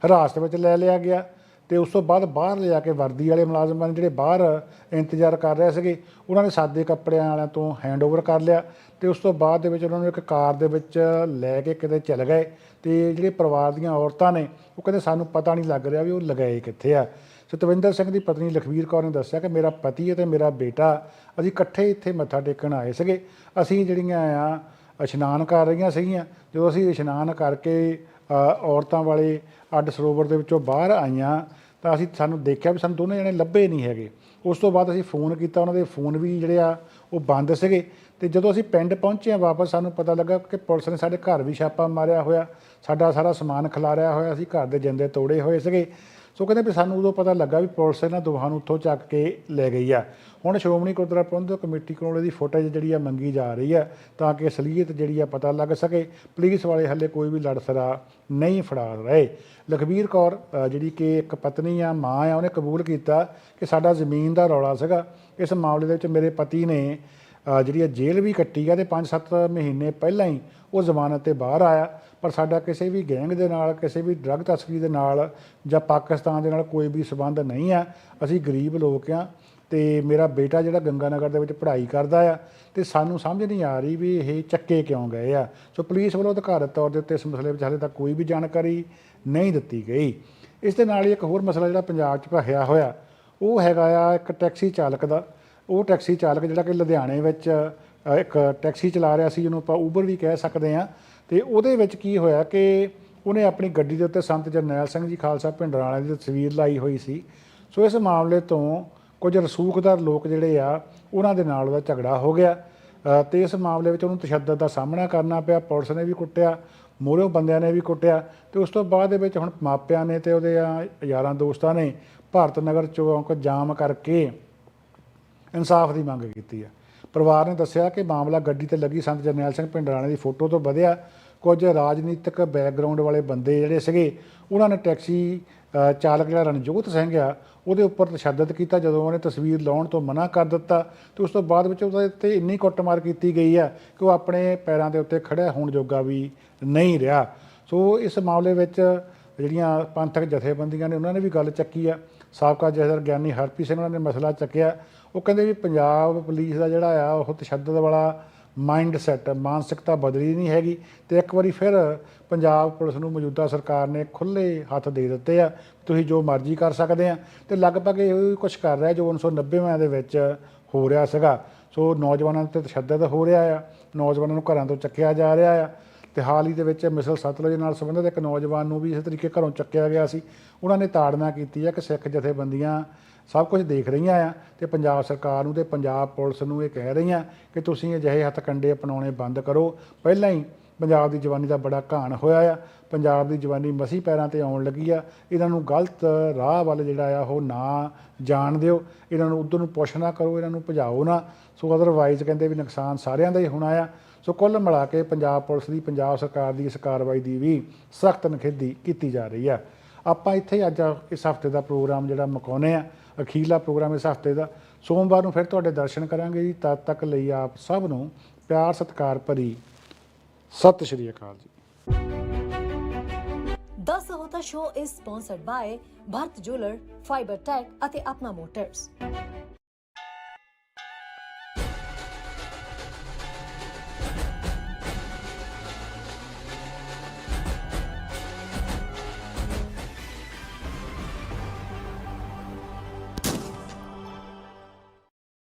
ਹਿਰਾਸਤ ਵਿੱਚ ਲੈ ਲਿਆ ਗਿਆ ਤੇ ਉਸ ਤੋਂ ਬਾਅਦ ਬਾਹਰ ਲਿਜਾ ਕੇ ਵਰਦੀ ਵਾਲੇ ਮੁਲਾਜ਼ਮਾਂ ਨੇ ਜਿਹੜੇ ਬਾਹਰ ਇੰਤਜ਼ਾਰ ਕਰ ਰਹੇ ਸੀਗੇ, ਉਹਨਾਂ ਨੇ ਸਾਦੇ ਕੱਪੜਿਆਂ ਵਾਲਿਆਂ ਤੋਂ ਹੈਂਡਓਵਰ ਕਰ ਲਿਆ ਤੇ ਉਸ ਤੋਂ ਬਾਅਦ ਦੇ ਵਿੱਚ ਉਹਨਾਂ ਨੂੰ ਇੱਕ ਕਾਰ ਦੇ ਵਿੱਚ ਲੈ ਕੇ ਕਿਤੇ ਚਲੇ ਗਏ ਤੇ ਜਿਹੜੇ ਪਰਿਵਾਰ ਦੀਆਂ ਔਰਤਾਂ ਨੇ, ਉਹ ਕਹਿੰਦੇ ਸਾਨੂੰ ਪਤਾ ਨਹੀਂ ਲੱਗ ਰਿਹਾ ਵੀ ਉਹ ਲਗਾਏ ਕਿੱਥੇ ਆ। ਸਤਵਿੰਦਰ ਸਿੰਘ ਦੀ ਪਤਨੀ ਲਖਵੀਰ ਕੌਰ ਨੇ ਦੱਸਿਆ ਕਿ ਮੇਰਾ ਪਤੀ ਅਤੇ ਮੇਰਾ ਬੇਟਾ ਅਸੀਂ ਇਕੱਠੇ ਇੱਥੇ ਮੱਥਾ ਟੇਕਣ ਆਏ ਸੀਗੇ। ਅਸੀਂ ਜਿਹੜੀਆਂ ਆ, ਇਸ਼ਨਾਨ ਕਰ ਰਹੀਆਂ ਸੀਗੀਆਂ। ਜਦੋਂ ਅਸੀਂ ਇਸ਼ਨਾਨ ਕਰਕੇ ਔਰਤਾਂ ਵਾਲੇ ਅੱਡ ਸਰੋਵਰ ਦੇ ਵਿੱਚੋਂ ਬਾਹਰ ਆਈਆਂ, ਤਾਂ ਅਸੀਂ ਸਾਨੂੰ ਦੇਖਿਆ ਵੀ ਸਾਨੂੰ ਦੋਨੇ ਜਣੇ ਲੱਭੇ ਨਹੀਂ ਹੈਗੇ। ਉਸ ਤੋਂ ਬਾਅਦ ਅਸੀਂ ਫੋਨ ਕੀਤਾ, ਉਹਨਾਂ ਦੇ ਫੋਨ ਵੀ ਜਿਹੜੇ ਆ, ਉਹ ਬੰਦ ਸੀਗੇ। ਤੇ ਜਦੋਂ ਅਸੀਂ ਪਿੰਡ ਪਹੁੰਚੇ ਆ ਵਾਪਸ, ਸਾਨੂੰ ਪਤਾ ਲੱਗਾ ਕਿ ਪੁਲਿਸ ਨੇ ਸਾਡੇ ਘਰ ਵੀ ਛਾਪਾ ਮਾਰਿਆ ਹੋਇਆ, ਸਾਡਾ ਸਾਰਾ ਸਮਾਨ ਖਿਲਾਰਿਆ ਹੋਇਆ ਸੀ ਘਰ ਦੇ ਜਿੰਦੇ ਤੋੜੇ ਹੋਏ ਸੀਗੇ। ਸੋ ਕਹਿੰਦੇ ਵੀ ਸਾਨੂੰ ਉਦੋਂ ਪਤਾ ਲੱਗਾ ਵੀ ਪੁਲਿਸ ਇਹਨਾਂ ਦੋਹਾਂ ਨੂੰ ਉੱਥੋਂ ਚੱਕ ਕੇ ਲੈ ਗਈ ਆ। ਹੁਣ ਸ਼੍ਰੋਮਣੀ ਗੁਰਦੁਆਰਾ ਪ੍ਰਬੰਧਕ ਕਮੇਟੀ ਕੋਲੋਂ ਇਹਦੀ ਫੁਟੇਜ ਜਿਹੜੀ ਆ ਮੰਗੀ ਜਾ ਰਹੀ ਆ ਤਾਂ ਕਿ ਅਸਲੀਅਤ ਜਿਹੜੀ ਆ ਪਤਾ ਲੱਗ ਸਕੇ। ਪੁਲਿਸ ਵਾਲੇ ਹੱਲੇ ਕੋਈ ਵੀ ਲੜਸਰਾ ਨਹੀਂ ਫੜਾ ਰਹੇ। ਲਖਬੀਰ ਕੌਰ ਜਿਹੜੀ ਕਿ ਇੱਕ ਪਤਨੀ ਆ, ਮਾਂ ਆ, ਉਹਨੇ ਕਬੂਲ ਕੀਤਾ ਕਿ ਸਾਡਾ ਜ਼ਮੀਨ ਦਾ ਰੌਲਾ ਸੀਗਾ। ਇਸ ਮਾਮਲੇ ਦੇ ਵਿੱਚ ਮੇਰੇ ਪਤੀ ਨੇ ਜਿਹੜੀ ਆ ਜੇਲ੍ਹ ਵੀ ਕੱਟੀ ਆ ਤੇ 5-7 ਮਹੀਨੇ ਪਹਿਲਾਂ ਹੀ ਉਹ ਜ਼ਮਾਨਤ ਤੇ ਬਾਹਰ ਆਇਆ। ਪਰ ਸਾਡਾ ਕਿਸੇ ਵੀ ਗੈਂਗ ਦੇ ਨਾਲ, ਕਿਸੇ ਵੀ ਡਰੱਗ ਤਸਕਰੀ ਦੇ ਨਾਲ ਜਾਂ ਪਾਕਿਸਤਾਨ ਦੇ ਨਾਲ ਕੋਈ ਵੀ ਸਬੰਧ ਨਹੀਂ ਆ। ਅਸੀਂ ਗਰੀਬ ਲੋਕ ਆ ਤੇ ਮੇਰਾ ਬੇਟਾ ਜਿਹੜਾ ਗੰਗਾਨਗਰ ਦੇ ਵਿੱਚ ਪੜ੍ਹਾਈ ਕਰਦਾ ਆ ਤੇ ਸਾਨੂੰ ਸਮਝ ਨਹੀਂ ਆ ਰਹੀ ਵੀ ਇਹ ਚੱਕੇ ਕਿਉਂ ਗਏ ਆ। ਸੋ ਪੁਲਿਸ ਵੱਲੋਂ ਅਧਿਕਾਰਤ ਤੌਰ ਦੇ ਉੱਤੇ ਇਸ ਮਸਲੇ ਵਿੱਚ ਹਾਲੇ ਤੱਕ ਕੋਈ ਵੀ ਜਾਣਕਾਰੀ ਨਹੀਂ ਦਿੱਤੀ ਗਈ। ਇਸ ਦੇ ਨਾਲ ਹੀ ਇੱਕ ਹੋਰ ਮਸਲਾ ਜਿਹੜਾ ਪੰਜਾਬ 'ਚ ਭਖਿਆ ਹੋਇਆ, ਉਹ ਹੈਗਾ ਆ ਇੱਕ ਟੈਕਸੀ ਚਾਲਕ ਦਾ। ਉਹ ਟੈਕਸੀ ਚਾਲਕ ਜਿਹੜਾ ਕਿ ਲੁਧਿਆਣੇ ਵਿੱਚ ਇੱਕ ਟੈਕਸੀ ਚਲਾ ਰਿਹਾ ਸੀ, ਜਿਹਨੂੰ ਆਪਾਂ ਊਬਰ ਵੀ ਕਹਿ ਸਕਦੇ ਆ। ਤੇ ਉਹਦੇ ਵਿੱਚ ਕੀ ਹੋਇਆ ਕਿ ਉਹਨੇ ਆਪਣੀ ਗੱਡੀ ਦੇ ਉੱਤੇ ਸੰਤ ਜਰਨੈਲ ਸਿੰਘ ਜੀ ਖਾਲਸਾ ਭਿੰਡਰਾਂ ਵਾਲਿਆਂ ਦੀ ਤਸਵੀਰ ਲਾਈ ਹੋਈ ਸੀ। ਸੋ ਇਸ ਮਾਮਲੇ ਤੋਂ ਕੁਝ ਰਸੂਖਦਾਰ ਲੋਕ ਜਿਹੜੇ ਆ ਉਹਨਾਂ ਦੇ ਨਾਲ ਉਹਦਾ ਝਗੜਾ ਹੋ ਗਿਆ। ਅ, ਤੇ ਇਸ ਮਾਮਲੇ ਵਿੱਚ ਉਹਨੂੰ ਤਸ਼ੱਦਦ ਦਾ ਸਾਹਮਣਾ ਕਰਨਾ ਪਿਆ ਪੁਲਿਸ ਨੇ ਵੀ ਕੁੱਟਿਆ ਮੋਰਿਓ ਬੰਦਿਆਂ ਨੇ ਵੀ ਕੁੱਟਿਆ ਤੇ ਉਸ ਤੋਂ ਬਾਅਦ ਦੇ ਵਿੱਚ ਹੁਣ ਮਾਪਿਆਂ ਨੇ ਤੇ ਉਹਦੇ ਯਾਰਾਂ ਦੋਸਤਾਂ ਨੇ ਭਾਰਤ ਨਗਰ ਚੌਂਕ ਜਾਮ ਕਰਕੇ ਇਨਸਾਫ ਦੀ ਮੰਗ ਕੀਤੀ ਹੈ ਪਰਿਵਾਰ ਨੇ ਦੱਸਿਆ ਕਿ ਮਾਮਲਾ ਗੱਡੀ ਤੇ ਲੱਗੀ ਸੰਤ ਜਰਨੈਲ ਸਿੰਘ ਪਿੰਡਰਾਣੇ ਦੀ ਫੋਟੋ ਤੋਂ ਵਧਿਆ। ਕੁਝ ਰਾਜਨੀਤਿਕ ਬੈਕਗ੍ਰਾਉਂਡ ਵਾਲੇ ਬੰਦੇ ਜਿਹੜੇ ਸੀਗੇ, ਉਹਨਾਂ ਨੇ ਟੈਕਸੀ ਚਾਲਕ ਜਿਹੜਾ ਰਣਜੋਤ ਸਿੰਘ ਆ, ਉਹਦੇ ਉੱਪਰ ਤਸ਼ੱਦਦ ਕੀਤਾ, ਜਦੋਂ ਉਹਨੇ ਤਸਵੀਰ ਲਾਉਣ ਤੋਂ ਮਨਾ ਕਰ ਦਿੱਤਾ ਤੇ ਉਸ ਤੋਂ ਬਾਅਦ ਵਿੱਚ ਉਹਦੇ ਤੇ ਇੰਨੀ ਕੁੱਟਮਾਰ ਕੀਤੀ ਗਈ ਆ ਕਿ ਉਹ ਆਪਣੇ ਪੈਰਾਂ ਦੇ ਉੱਤੇ ਖੜਿਆ ਹੋਣ ਜੋਗਾ ਵੀ ਨਹੀਂ ਰਿਹਾ। ਸੋ ਇਸ ਮਾਮਲੇ ਵਿੱਚ ਜਿਹੜੀਆਂ ਪੰਥਕ ਜਥੇਬੰਦੀਆਂ ਨੇ, ਉਹਨਾਂ ਨੇ ਵੀ ਗੱਲ ਚੱਕੀ ਆ। ਸਾਬਕਾ ਜਥੇਦਾਰ ਗਿਆਨੀ ਹਰਪ੍ਰੀਤ ਸਿੰਘ ਉਹਨਾਂ ਨੇ ਮਸਲਾ ਚੱਕਿਆ। ਉਹ ਕਹਿੰਦੇ ਵੀ ਪੰਜਾਬ ਪੁਲਿਸ ਦਾ ਜਿਹੜਾ ਆ, ਉਹ ਤਸ਼ੱਦਦ ਵਾਲਾ ਮਾਈਂਡ ਸੈਟ ਮਾਨਸਿਕਤਾ ਬਦਲੀ ਨਹੀਂ ਹੈਗੀ ਤੇ ਇੱਕ ਵਾਰੀ ਫਿਰ ਪੰਜਾਬ ਪੁਲਿਸ ਨੂੰ ਮੌਜੂਦਾ ਸਰਕਾਰ ਨੇ ਖੁੱਲੇ ਹੱਥ ਦੇ ਦਿੱਤੇ ਆ, ਤੁਸੀਂ ਜੋ ਮਰਜ਼ੀ ਕਰ ਸਕਦੇ ਆ। ਤੇ ਲਗਭਗ ਇਹ ਕੁਝ ਕਰ ਰਿਹਾ ਜੋ 1990 ਦੇ ਵਿੱਚ ਹੋ ਰਿਹਾ ਸੀਗਾ। ਸੋ ਨੌਜਵਾਨਾਂ ਤੇ ਤਸ਼ੱਦਦ ਹੋ ਰਿਹਾ ਆ, ਨੌਜਵਾਨਾਂ ਨੂੰ ਘਰਾਂ ਤੋਂ ਚੱਕਿਆ ਜਾ ਰਿਹਾ ਆ। ਤੇ ਹਾਲ ਹੀ ਦੇ ਵਿੱਚ ਮਿਸਲ ਸਤਲੁਜ ਨਾਲ ਸੰਬੰਧਿਤ ਇੱਕ ਨੌਜਵਾਨ ਨੂੰ ਵੀ ਇਸੇ ਤਰੀਕੇ ਘਰੋਂ ਚੱਕਿਆ ਗਿਆ ਸੀ। ਉਹਨਾਂ ਨੇ ਤਾੜਨਾ ਕੀਤੀ ਹੈ ਕਿ ਸਿੱਖ ਜਥੇਬੰਦੀਆਂ ਸਭ ਕੁਝ ਦੇਖ ਰਹੀਆਂ ਆ ਤੇ ਪੰਜਾਬ ਸਰਕਾਰ ਨੂੰ ਤੇ ਪੰਜਾਬ ਪੁਲਿਸ ਨੂੰ ਇਹ ਕਹਿ ਰਹੀਆਂ ਕਿ ਤੁਸੀਂ ਅਜਿਹੇ ਹੱਥ ਕੰਡੇ ਅਪਣਾਉਣੇ ਬੰਦ ਕਰੋ। ਪਹਿਲਾਂ ਹੀ ਪੰਜਾਬ ਦੀ ਜਵਾਨੀ ਦਾ ਬੜਾ ਘਾਣ ਹੋਇਆ ਆ। ਪੰਜਾਬ ਦੀ ਜਵਾਨੀ ਮਸੀ ਪੈਰਾਂ ਤੇ ਆਉਣ ਲੱਗੀ ਆ। ਇਹਨਾਂ ਨੂੰ ਗਲਤ ਰਾਹ ਵੱਲ ਜਿਹੜਾ ਆ ਉਹ ਨਾ ਜਾਣ ਦਿਓ। ਇਹਨਾਂ ਨੂੰ ਉਧਰ ਨੂੰ ਪੁਸ਼ ਨਾ ਕਰੋ, ਇਹਨਾਂ ਨੂੰ ਭਜਾਓ ਨਾ। ਸੋ ਅਦਰਵਾਈਜ਼ ਕਹਿੰਦੇ ਵੀ ਨੁਕਸਾਨ ਸਾਰਿਆਂ ਦਾ ਹੀ ਹੋਣਾ ਆ। ਸੋ ਕੁੱਲ ਮਿਲਾ ਕੇ ਪੰਜਾਬ ਪੁਲਿਸ ਦੀ, ਪੰਜਾਬ ਸਰਕਾਰ ਦੀ ਇਸ ਕਾਰਵਾਈ ਦੀ ਵੀ ਸਖਤ ਨਖੇਦੀ ਕੀਤੀ ਜਾ ਰਹੀ ਆ। ਆਪਾਂ ਇੱਥੇ ਹੀ ਅੱਜ ਇਸ ਹਫ਼ਤੇ ਦਾ ਪ੍ਰੋਗਰਾਮ ਜਿਹੜਾ ਮੁਕਾਉਂਦੇ ਆ ਅਖੀਰਲਾ ਪ੍ਰੋਗਰਾਮ ਇਸ ਹਫ਼ਤੇ ਦਾ। ਸੋਮਵਾਰ ਨੂੰ ਫਿਰ ਤੁਹਾਡੇ ਦਰਸ਼ਨ ਕਰਾਂਗੇ ਜੀ। ਤਦ ਤੱਕ ਲਈ ਆਪ ਸਭ ਨੂੰ ਪਿਆਰ ਸਤਿਕਾਰ ਭਰੀ ਸਤਿ ਸ਼੍ਰੀ ਅਕਾਲ ਜੀ। The Sahota Show is sponsored by Bharat Jeweler, Fiber Tech ਅਤੇ ਆਪਣਾ ਮੋਟਰਸ